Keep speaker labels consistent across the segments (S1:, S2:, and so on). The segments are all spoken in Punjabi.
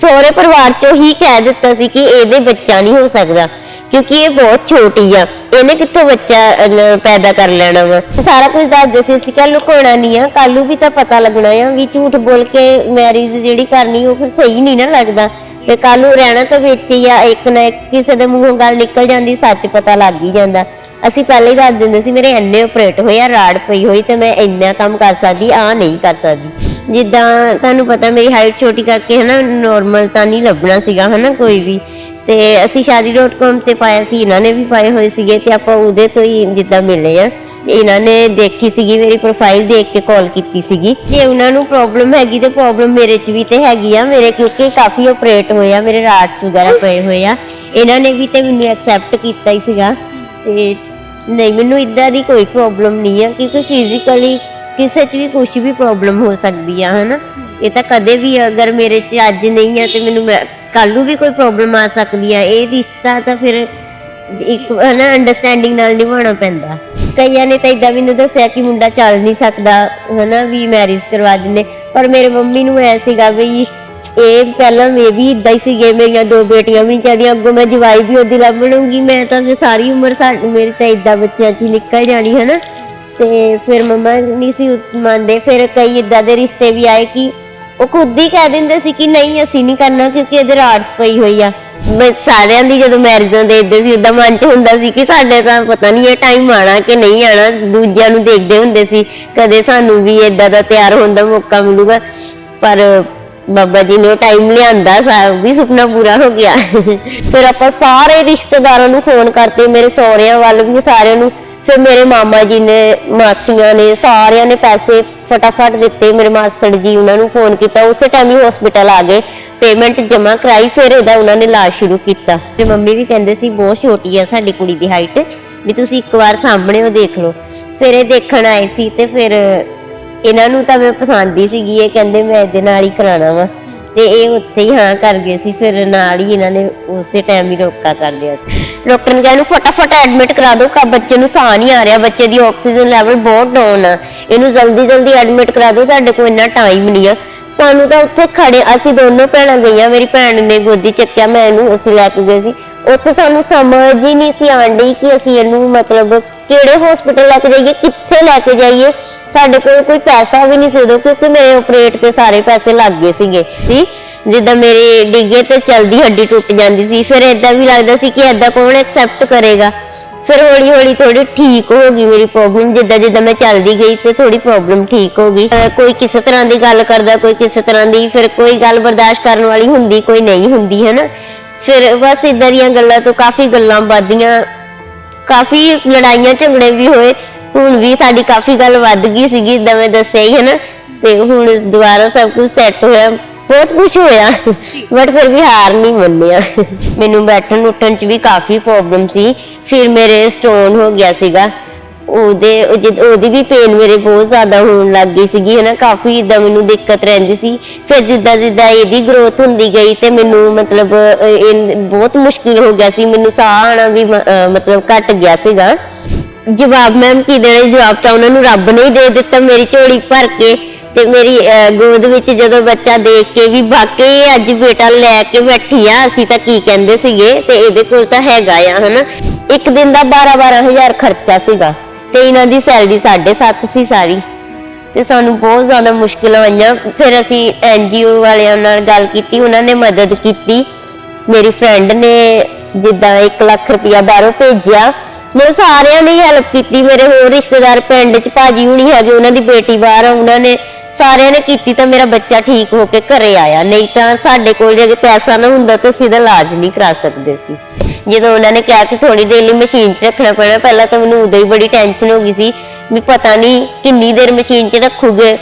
S1: ਸਹੁਰੇ ਪਰਿਵਾਰ ਚੋਂ ਹੀ ਕਹਿ ਦਿੱਤਾ ਸੀ ਕਿ ਇਹਦੇ ਬੱਚਾ ਨਹੀਂ ਹੋ ਸਕਦਾ ਕਿਉਂਕਿ ਇਹ ਬਹੁਤ ਛੋਟੀ ਆ ਇਹਨੇ ਕਿੱਥੋਂ ਬੱਚਾ ਅਹ, ਪੈਦਾ ਕਰ ਲੈਣਾ ਵਾ? ਸਾਰਾ ਕੁਝ ਦੱਸਦੇ ਸੀ ਅਸੀਂ ਕੱਲ ਲੁਕਾਉਣਾ ਨਹੀਂ ਆ ਕੱਲ ਵੀ ਤਾਂ ਪਤਾ ਲੱਗਣਾ ਆ ਵੀ ਝੂਠ ਬੋਲ ਕੇ ਮੈਰਿਜ ਜਿਹੜੀ ਕਰਨੀ ਉਹ ਫਿਰ ਸਹੀ ਨਹੀਂ ਨਾ ਲੱਗਦਾ। ਤੇ ਕੱਲ ਰਹਿਣਾ ਤਾਂ ਵਿੱਚ ਹੀ ਆ ਇੱਕ ਨਾ ਇੱਕ ਕਿਸੇ ਦੇ ਮੂੰਹੋਂ ਗੱਲ ਨਿਕਲ ਜਾਂਦੀ ਸੱਚ ਪਤਾ ਲੱਗ ਹੀ ਜਾਂਦਾ। ਅਸੀਂ ਪਹਿਲੇ ਹੀ ਦੱਸ ਦਿੰਦੇ ਸੀ ਮੇਰੇ ਇੰਨੇ ਆਪਰੇਟ ਹੋਏ ਆ ਰਾੜ ਪਈ ਹੋਈ ਤੇ ਮੈਂ ਇੰਨਾ ਕੰਮ ਕਰ ਸਕਦੀ ਆ ਨਹੀਂ ਕਰ ਸਕਦੀ। ਜਿੱਦਾਂ ਤੁਹਾਨੂੰ ਪਤਾ ਮੇਰੀ ਹਾਈਟ ਛੋਟੀ ਕਰਕੇ ਹਨਾ ਨਾਰਮਲ ਤਾਂ ਨਹੀਂ ਲੱਭਣਾ ਸੀਗਾ ਹਨਾ ਕੋਈ ਵੀ। ਤੇ ਅਸੀਂ ਸ਼ਾਦੀ.com ਤੇ ਪਾਇਆ ਸੀ, ਇਹਨਾਂ ਨੇ ਵੀ ਪਾਏ ਹੋਏ ਸੀਗੇ ਤੇ ਆਪਾਂ ਉਹਦੇ ਤੋਂ ਹੀ ਜਿੱਦਾਂ ਮਿਲੇ ਆ। ਇਹਨਾਂ ਨੇ ਦੇਖੀ ਸੀਗੀ, ਮੇਰੀ ਪ੍ਰੋਫਾਈਲ ਦੇਖ ਕੇ ਕਾਲ ਕੀਤੀ ਸੀਗੀ। ਜੇ ਉਹਨਾਂ ਨੂੰ ਪ੍ਰੋਬਲਮ ਹੈਗੀ ਤੇ ਪ੍ਰੋਬਲਮ ਮੇਰੇ 'ਚ ਵੀ ਤੇ ਹੈਗੀ ਆ, ਮੇਰੇ ਕਿਉਂਕਿ ਕਾਫੀ ਆਪਰੇਟ ਹੋਏ ਆ, ਮੇਰੇ ਰਾਟ ਵਗੈਰਾ ਪਏ ਹੋਏ ਆ। ਇਹਨਾਂ ਨੇ ਵੀ ਤੇ ਮੈਨੂੰ ਐਕਸੈਪਟ ਕੀਤਾ ਹੀ ਸੀਗਾ। ਤੇ ਨਹੀਂ, ਮੈਨੂੰ ਇਦਾਂ ਦੀ ਕੋਈ ਪ੍ਰੋਬਲਮ ਨਹੀਂ ਆ, ਕਿਉਂਕਿ ਫਿਜ਼ੀਕਲੀ ਕਿਸੇ 'ਚ ਵੀ ਕੁਝ ਵੀ ਪ੍ਰੋਬਲਮ ਹੋ ਸਕਦੀ ਆ, ਹਨਾ? ਇਹ ਤਾਂ ਕਦੇ ਵੀ ਅਗਰ ਮੇਰੇ 'ਚ ਅੱਜ ਨਹੀਂ ਆ ਤੇ ਮੈਨੂੰ ਕੱਲ ਨੂੰ ਵੀ ਕੋਈ ਪ੍ਰੋਬਲਮ ਆ ਸਕਦੀ ਆ, ਇਹ ਰਿਸ਼ਤਾ ਤਾਂ ਫਿਰ ਇੱਕ, ਹਨਾ ਅੰਡਰਸਟੈਂਡਿੰਗ ਨਾਲ ਨਿਭਾਉਣਾ ਪੈਂਦਾ। ਕਈਆਂ ਨੇ ਤਾਂ ਇਦਾਂ ਮੈਨੂੰ ਦੱਸਿਆ ਕਿ ਮੁੰਡਾ ਚੱਲ ਨਹੀਂ ਸਕਦਾ, ਹਨਾ, ਵੀ ਮੈਰਿਜ ਕਰਵਾ ਦਿੰਦੇ। ਪਰ ਮੇਰੇ ਮੰਮੀ ਨੂੰ ਐ ਸੀਗਾ ਵੀ ਇਹ ਪਹਿਲਾਂ ਮੈਂ ਵੀ ਇਦਾਂ ਹੀ ਸੀਗੇ, ਮੇਰੀਆਂ ਦੋ ਬੇਟੀਆਂ ਵੀ ਚਾਹੀਦੀਆਂ ਅੱਗੋਂ ਮੈਂ ਜਵਾਈ ਵੀ ਉਹਦੀ ਲੱਭ ਮੈਂ ਤਾਂ ਸਾਰੀ ਉਮਰ ਸਾਡੀ, ਮੇਰੀ ਤਾਂ ਇਦਾਂ ਬੱਚਿਆਂ 'ਚ ਨਿਕਲ ਜਾਣੀ, ਹਨਾ? ਤੇ ਫਿਰ ਮੰਮਾ ਨਹੀਂ ਸੀ ਮੰਨਦੇ, ਫਿਰ ਕਈ ਇਦਾਂ ਦੇ ਰਿਸ਼ਤੇ ਵੀ ਆਏ ਕਿ ਉਹ ਖੁਦ ਹੀ ਕਹਿ ਦਿੰਦੇ ਸੀ ਕਿ ਨਹੀਂ, ਅਸੀਂ ਨਹੀਂ ਕਰਨਾ ਕਿਉਂਕਿ ਇਹਦੇ ਆਰਟਸ ਪਈ ਹੋਈ ਆ। ਮੈਂ ਸਾਰਿਆਂ ਦੀ ਜਦੋਂ ਮੈਰਿਜਾਂ ਦੇਖਦੇ ਸੀ ਉਦਾਂ ਮਨ 'ਚ ਹੁੰਦਾ ਸੀ ਕਿ ਸਾਡੇ ਤਾਂ ਪਤਾ ਨਹੀਂ ਇਹ ਟਾਈਮ ਆਣਾ ਕਿ ਨਹੀਂ ਆਣਾ, ਦੂਜਿਆਂ ਨੂੰ ਦੇਖਦੇ ਹੁੰਦੇ ਸੀ, ਕਦੇ ਸਾਨੂੰ ਵੀ ਇਦਾਂ ਦਾ ਤਿਆਰ ਹੋਣ ਦਾ ਮੌਕਾ ਮਿਲੂਗਾ। ਪਰ ਬਾਬਾ ਜੀ ਨੇ ਟਾਈਮ ਲਿਆਂਦਾ ਸਾ ਵੀ ਸੁਪਨਾ ਪੂਰਾ ਹੋ ਗਿਆ। ਫਿਰ ਆਪਾਂ ਸਾਰੇ ਰਿਸ਼ਤੇਦਾਰਾਂ ਨੂੰ ਫੋਨ ਕਰਤੇ, ਮੇਰੇ ਸਹੁਰਿਆਂ ਵੱਲ ਵੀ ਸਾਰਿਆਂ ਨੂੰ। ਫਿਰ ਮੇਰੇ ਮਾਮਾ ਜੀ ਨੇ, ਮਾਸੀਆਂ ਨੇ, ਸਾਰਿਆਂ ਨੇ ਪੈਸੇ ਫਟਾਫਟ ਦਿੱਤੇ, ਮੇਰੇ ਮਾਸੜ ਜੀ ਉਹਨਾਂ ਨੂੰ ਫੋਨ ਕੀਤਾ। ਉਸੇ ਟਾਈਮ ਹੀ ਹਸਪੀਟਲ ਆ ਗਏ। ਪੇਮੈਂਟ ਜਮ੍ਹਾਂ ਕਰਾਈ, ਫਿਰ ਇਹਦਾ ਉਹਨਾਂ ਨੇ ਇਲਾਜ ਸ਼ੁਰੂ ਕੀਤਾ। ਤੇ ਮੰਮੀ ਵੀ ਕਹਿੰਦੇ ਸੀ, ਬਹੁਤ ਛੋਟੀ ਆ ਸਾਡੀ ਕੁੜੀ ਦੀ ਹਾਈਟ ਵੀ ਤੁਸੀਂ ਇੱਕ ਵਾਰ ਸਾਹਮਣੇ ਉਹ ਦੇਖ ਲਓ। ਫਿਰ ਇਹ ਦੇਖਣ ਆਏ ਸੀ ਤੇ ਫਿਰ ਇਹਨਾਂ ਨੂੰ ਤਾਂ ਮੈਂ ਪਸੰਦ ਹੀ ਸੀਗੀ, ਇਹ ਕਹਿੰਦੇ ਮੈਂ ਇਹਦੇ ਨਾਲ ਹੀ ਕਰਾਣਾ ਵਾ। ਤੇ ਇਹ ਉੱਥੇ ਹੀ ਹਾਂ ਕਰ ਗਏ ਸੀ, ਫਿਰ ਨਾਲ ਹੀ ਇਹਨਾਂ ਨੇ ਉਸੇ ਟਾਈਮ ਹੀ ਰੋਕਾ ਕਰ ਲਿਆ ਸੀ। ਡਾਕਟਰ ਨੇ ਕਿਹਾ ਇਹਨੂੰ ਫਟਾਫਟ ਐਡਮਿਟ ਕਰਾ ਦਿਓ ਕਾ ਬੱਚੇ ਨੂੰ ਸਾਹ ਨਹੀਂ ਆ ਰਿਹਾ, ਬੱਚੇ ਦੀ ਆਕਸੀਜਨ ਲੈਵਲ ਬਹੁਤ ਡਾਊਨ ਆ। ਇਹਨੂੰ ਜਲਦੀ ਜਲਦੀ ਐਡਮਿਟ ਕਰਾ ਦਿਓ, ਤੁਹਾਡੇ ਕੋਲ ਇੰਨਾ ਟਾਈਮ ਨਹੀਂ ਆ। ਸਾਨੂੰ ਤਾਂ ਉੱਥੇ ਖੜੇ, ਅਸੀਂ ਦੋਨੋਂ ਭੈਣਾਂ ਗਈਆਂ, ਮੇਰੀ ਭੈਣ ਨੇ ਗੋਦੀ ਚੱਕਿਆ, ਮੈਂ ਇਹਨੂੰ ਅਸੀਂ ਲੈ ਕੇ ਗਏ ਸੀ। ਉੱਥੇ ਸਾਨੂੰ ਸਮਝ ਹੀ ਨਹੀਂ ਸੀ ਆਂਦੀ ਕਿ ਅਸੀਂ ਇਹਨੂੰ ਮਤਲਬ ਕਿਹੜੇ ਹਸਪੀਟਲ ਲੈ ਕੇ ਜਾਈਏ, ਕਿੱਥੇ ਲੈ ਕੇ ਜਾਈਏ। ਸਾਡੇ ਕੋਲ ਕੋਈ ਪੈਸਾ ਵੀ ਨਹੀਂ ਸੀ ਉਦੋਂ, ਕਿਉਂਕਿ ਮੇਰੇ ਆਪਰੇਟ ਤੇ ਸਾਰੇ ਪੈਸੇ ਲੱਗ ਗਏ ਸੀਗੇ, ਸੀ। ਜਿੱਦਾਂ ਮੇਰੇ ਡਿੱਗੇ ਤੇ ਚਲਦੀ ਹੱਡੀ ਟੁੱਟ ਜਾਂਦੀ ਸੀ। ਫਿਰ ਇਦਾਂ ਵੀ ਲੱਗਦਾ ਸੀ ਕਿ ਇਦਾਂ ਕੌਣ ਐਕਸੈਪਟ ਕਰੇਗਾ। ਫਿਰ ਹੌਲੀ ਹੌਲੀ ਥੋੜੀ ਠੀਕ ਹੋ ਗਈ ਮੇਰੀ ਪ੍ਰੋਬਲਮ ਜਿੱਦਾਂ ਜਿੱਦਾਂ ਮੈਂ ਚੱਲਦੀ ਗਈ ਤੇ ਥੋੜੀ ਪ੍ਰੋਬਲਮ ਠੀਕ ਹੋ ਗਈ। ਕੋਈ ਕਿਸੇ ਤਰ੍ਹਾਂ ਦੀ ਗੱਲ ਕਰਦਾ, ਕੋਈ ਕਿਸੇ ਤਰ੍ਹਾਂ ਦੀ ਫਿਰ ਕੋਈ ਗੱਲ ਬਰਦਾਸ਼ਤ ਕਰਨ ਵਾਲੀ ਹੁੰਦੀ, ਕੋਈ ਨਹੀਂ ਹੁੰਦੀ ਹੈ ਨਾ ਫਿਰ ਬਸ ਇਦਾਂ ਦੀਆਂ ਗੱਲਾਂ ਤੋਂ ਕਾਫੀ ਗੱਲਾਂ ਵੱਧਦੀਆਂ ਕਾਫੀ ਲੜਾਈਆਂ ਝਗੜੇ ਵੀ ਹੋਏ। ਹੁਣ ਵੀ ਸਾਡੀ ਕਾਫੀ ਗੱਲ ਵੱਧ ਗਈ ਸੀਗੀ ਇਦਾਂ ਦੱਸਿਆ ਹੀ ਹੈ ਨਾ। ਤੇ ਹੁਣ ਦੁਬਾਰਾ ਸਭ ਕੁਝ ਸੈੱਟ ਹੋਇਆ, ਬਹੁਤ ਕੁਝ ਹੋਇਆ। ਬਟ ਫਿਰ ਵੀ ਹਾਰ ਨਹੀਂ ਮੰਨਿਆ। ਮੈਨੂੰ ਬੈਠਣ ਉੱਠਣ ਚ ਵੀ ਕਾਫੀ ਪ੍ਰੋਬਲਮ ਸੀ। ਫਿਰ ਮੇਰੇ ਸਟੋਨ ਹੋ ਗਿਆ ਸੀਗਾ। ਉਹਦੇ ਉਹਦੀ ਵੀ ਪੇਨ ਮੇਰੇ ਬਹੁਤ ਜ਼ਿਆਦਾ ਹੋਣ ਲੱਗ ਗਈ ਸੀਗੀ ਹਨਾ ਕਾਫੀ ਇਦਾਂ ਮੈਨੂੰ ਦਿੱਕਤ ਰਹਿੰਦੀ ਸੀ। ਫਿਰ ਜਿੱਦਾਂ ਜਿੱਦਾਂ ਇਹਦੀ ਗਰੋਥ ਹੁੰਦੀ ਗਈ ਤੇ ਮੈਨੂੰ ਮਤਲਬ ਬਹੁਤ ਮੁਸ਼ਕਿਲ ਹੋ ਗਿਆ ਸੀ। ਮੈਨੂੰ ਸਾਹ ਆਣਾ ਵੀ ਮਤਲਬ ਘਟ ਗਿਆ ਸੀਗਾ। ਜਵਾਬ ਮੈਮ ਕੀ ਦੇਣਾ ਜਵਾਬ ਤਾਂ ਉਹਨਾਂ ਨੂੰ ਰੱਬ ਨੇ ਹੀ ਦੇ ਦਿੱਤਾ। ਮੇਰੀ ਝੋਲੀ ਭਰ ਕੇ ਤੇ ਮੇਰੀ ਅਹ, ਗੋਦ ਵਿੱਚ ਜਦੋਂ ਬੱਚਾ ਦੇਖ ਕੇ ਵੀ ਵਾਕਈ ਅੱਜ ਬੇਟਾ ਲੈ ਕੇ ਬੈਠੀ ਆ ਅਸੀਂ ਤਾਂ ਕੀ ਕਹਿੰਦੇ ਸੀਗੇ? ਤੇ ਇਹਦੇ ਕੋਲ ਤਾਂ ਹੈਗਾ ਆ ਹਨਾ? ਇੱਕ ਦਿਨ ਦਾ 12 12000 ਖਰਚਾ ਸੀਗਾ। ਤੇ ਇਹਨਾਂ ਦੀ ਸੈਲਰੀ 7.5 ਸੀ ਸਾਰੀ। ਤੇ ਸਾਨੂੰ ਬਹੁਤ ਜ਼ਿਆਦਾ ਮੁਸ਼ਕਿਲਾਂ ਆਈਆਂ। ਫਿਰ ਅਸੀਂ ਐਨਜੀਓ ਵਾਲਿਆਂ ਨਾਲ ਗੱਲ ਕੀਤੀ ਉਹਨਾਂ ਨੇ ਮਦਦ ਕੀਤੀ। ਮੇਰੀ ਫਰੈਂਡ ਨੇ ਜਿੱਦਾਂ 1 ਲੱਖ ਰੁਪਇਆ ਬਾਹਰੋਂ ਭੇਜਿਆ। ਮੈਂ ਸਾਰਿਆਂ ਨੇ ਹੈਲਪ ਕੀਤੀ, ਮੇਰੇ ਹੋਰ ਰਿਸ਼ਤੇਦਾਰ ਪਿੰਡ ਚ ਭਾਜੀ ਹੁਣੀ ਹੈਗੇ ਉਹਨਾਂ ਦੀ ਬੇਟੀ ਬਾਹਰ ਆ, ਉਹਨਾਂ ਨੇ ਸਾਰਿਆਂ ਨੇ ਕੀਤੀ ਤਾਂ ਮੇਰਾ ਬੱਚਾ ਠੀਕ ਹੋ ਕੇ ਘਰੇ ਆਇਆ। ਨਹੀਂ ਤਾਂ ਸਾਡੇ ਕੋਲ ਜੇ ਪੈਸਾ ਨਾ ਹੁੰਦਾ ਤਾਂ ਅਸੀਂ ਇਹਦਾ ਇਲਾਜ ਨਹੀਂ ਕਰਾ ਸਕਦੇ ਸੀ। ਜਦੋਂ ਉਹਨਾਂ ਨੇ ਕਿਹਾ ਕਿ ਥੋੜੀ ਦੇਰ ਲਈ ਮਸ਼ੀਨ 'ਚ ਰੱਖਣਾ ਪੈਣਾ, ਪਹਿਲਾਂ ਤਾਂ ਮੈਨੂੰ ਉਦੋਂ ਹੀ ਬੜੀ ਟੈਨਸ਼ਨ ਹੋ ਗਈ ਸੀ ਵੀ ਪਤਾ ਨਹੀਂ ਕਿੰਨੀ ਦੇਰ ਮਸ਼ੀਨ 'ਚ ਰੱਖੂਗੇ,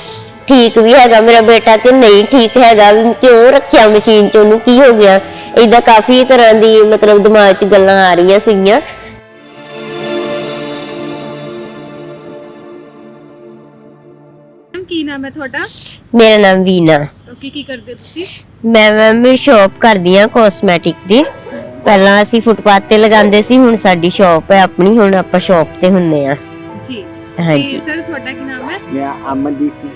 S1: ਠੀਕ ਵੀ ਹੈਗਾ ਮੇਰਾ ਬੇਟਾ ਕਿ ਨਹੀਂ ਠੀਕ ਹੈਗਾ, ਵੀ ਕਿਉਂ ਰੱਖਿਆ ਮਸ਼ੀਨ 'ਚ, ਉਹਨੂੰ ਕੀ ਹੋ ਗਿਆ? ਇਦਾਂ ਕਾਫੀ ਤਰ੍ਹਾਂ ਦੀ ਮਤਲਬ ਦਿਮਾਗ 'ਚ ਗੱਲਾਂ ਆ ਰਹੀਆਂ ਸੀਗੀਆਂ।
S2: ਨਾਮ ਹੈ ਤੁਹਾਡਾ?
S1: ਮੇਰਾ ਨਾਮ ਵੀਨਾ।
S2: ਕੀ ਕੀ ਕਰਦੇ ਹੋ ਤੁਸੀਂ?
S1: ਮੈਂ ਮੈਮ ਸ਼ਾਪ ਕਰਦੀ ਆ ਕਾਸਮੈਟਿਕ ਦੀ। ਪਹਿਲਾਂ ਅਸੀਂ ਫੁੱਟਪਾਥ ਤੇ ਲਗਾਉਂਦੇ ਸੀ ਹੁਣ ਸਾਡੀ ਸ਼ਾਪ ਹੈ ਆਪਣੀ ਹੁਣ ਆਪਾਂ ਸ਼ਾਪ ਤੇ ਹੁੰਨੇ ਆ
S2: ਜੀ।
S1: ਹਾਂਜੀ।
S2: ਸਰ ਤੁਹਾਡਾ ਕੀ ਨਾਮ ਹੈ?
S3: ਮੇਰਾ ਅਮਨਦੀਪ ਸਿੰਘ।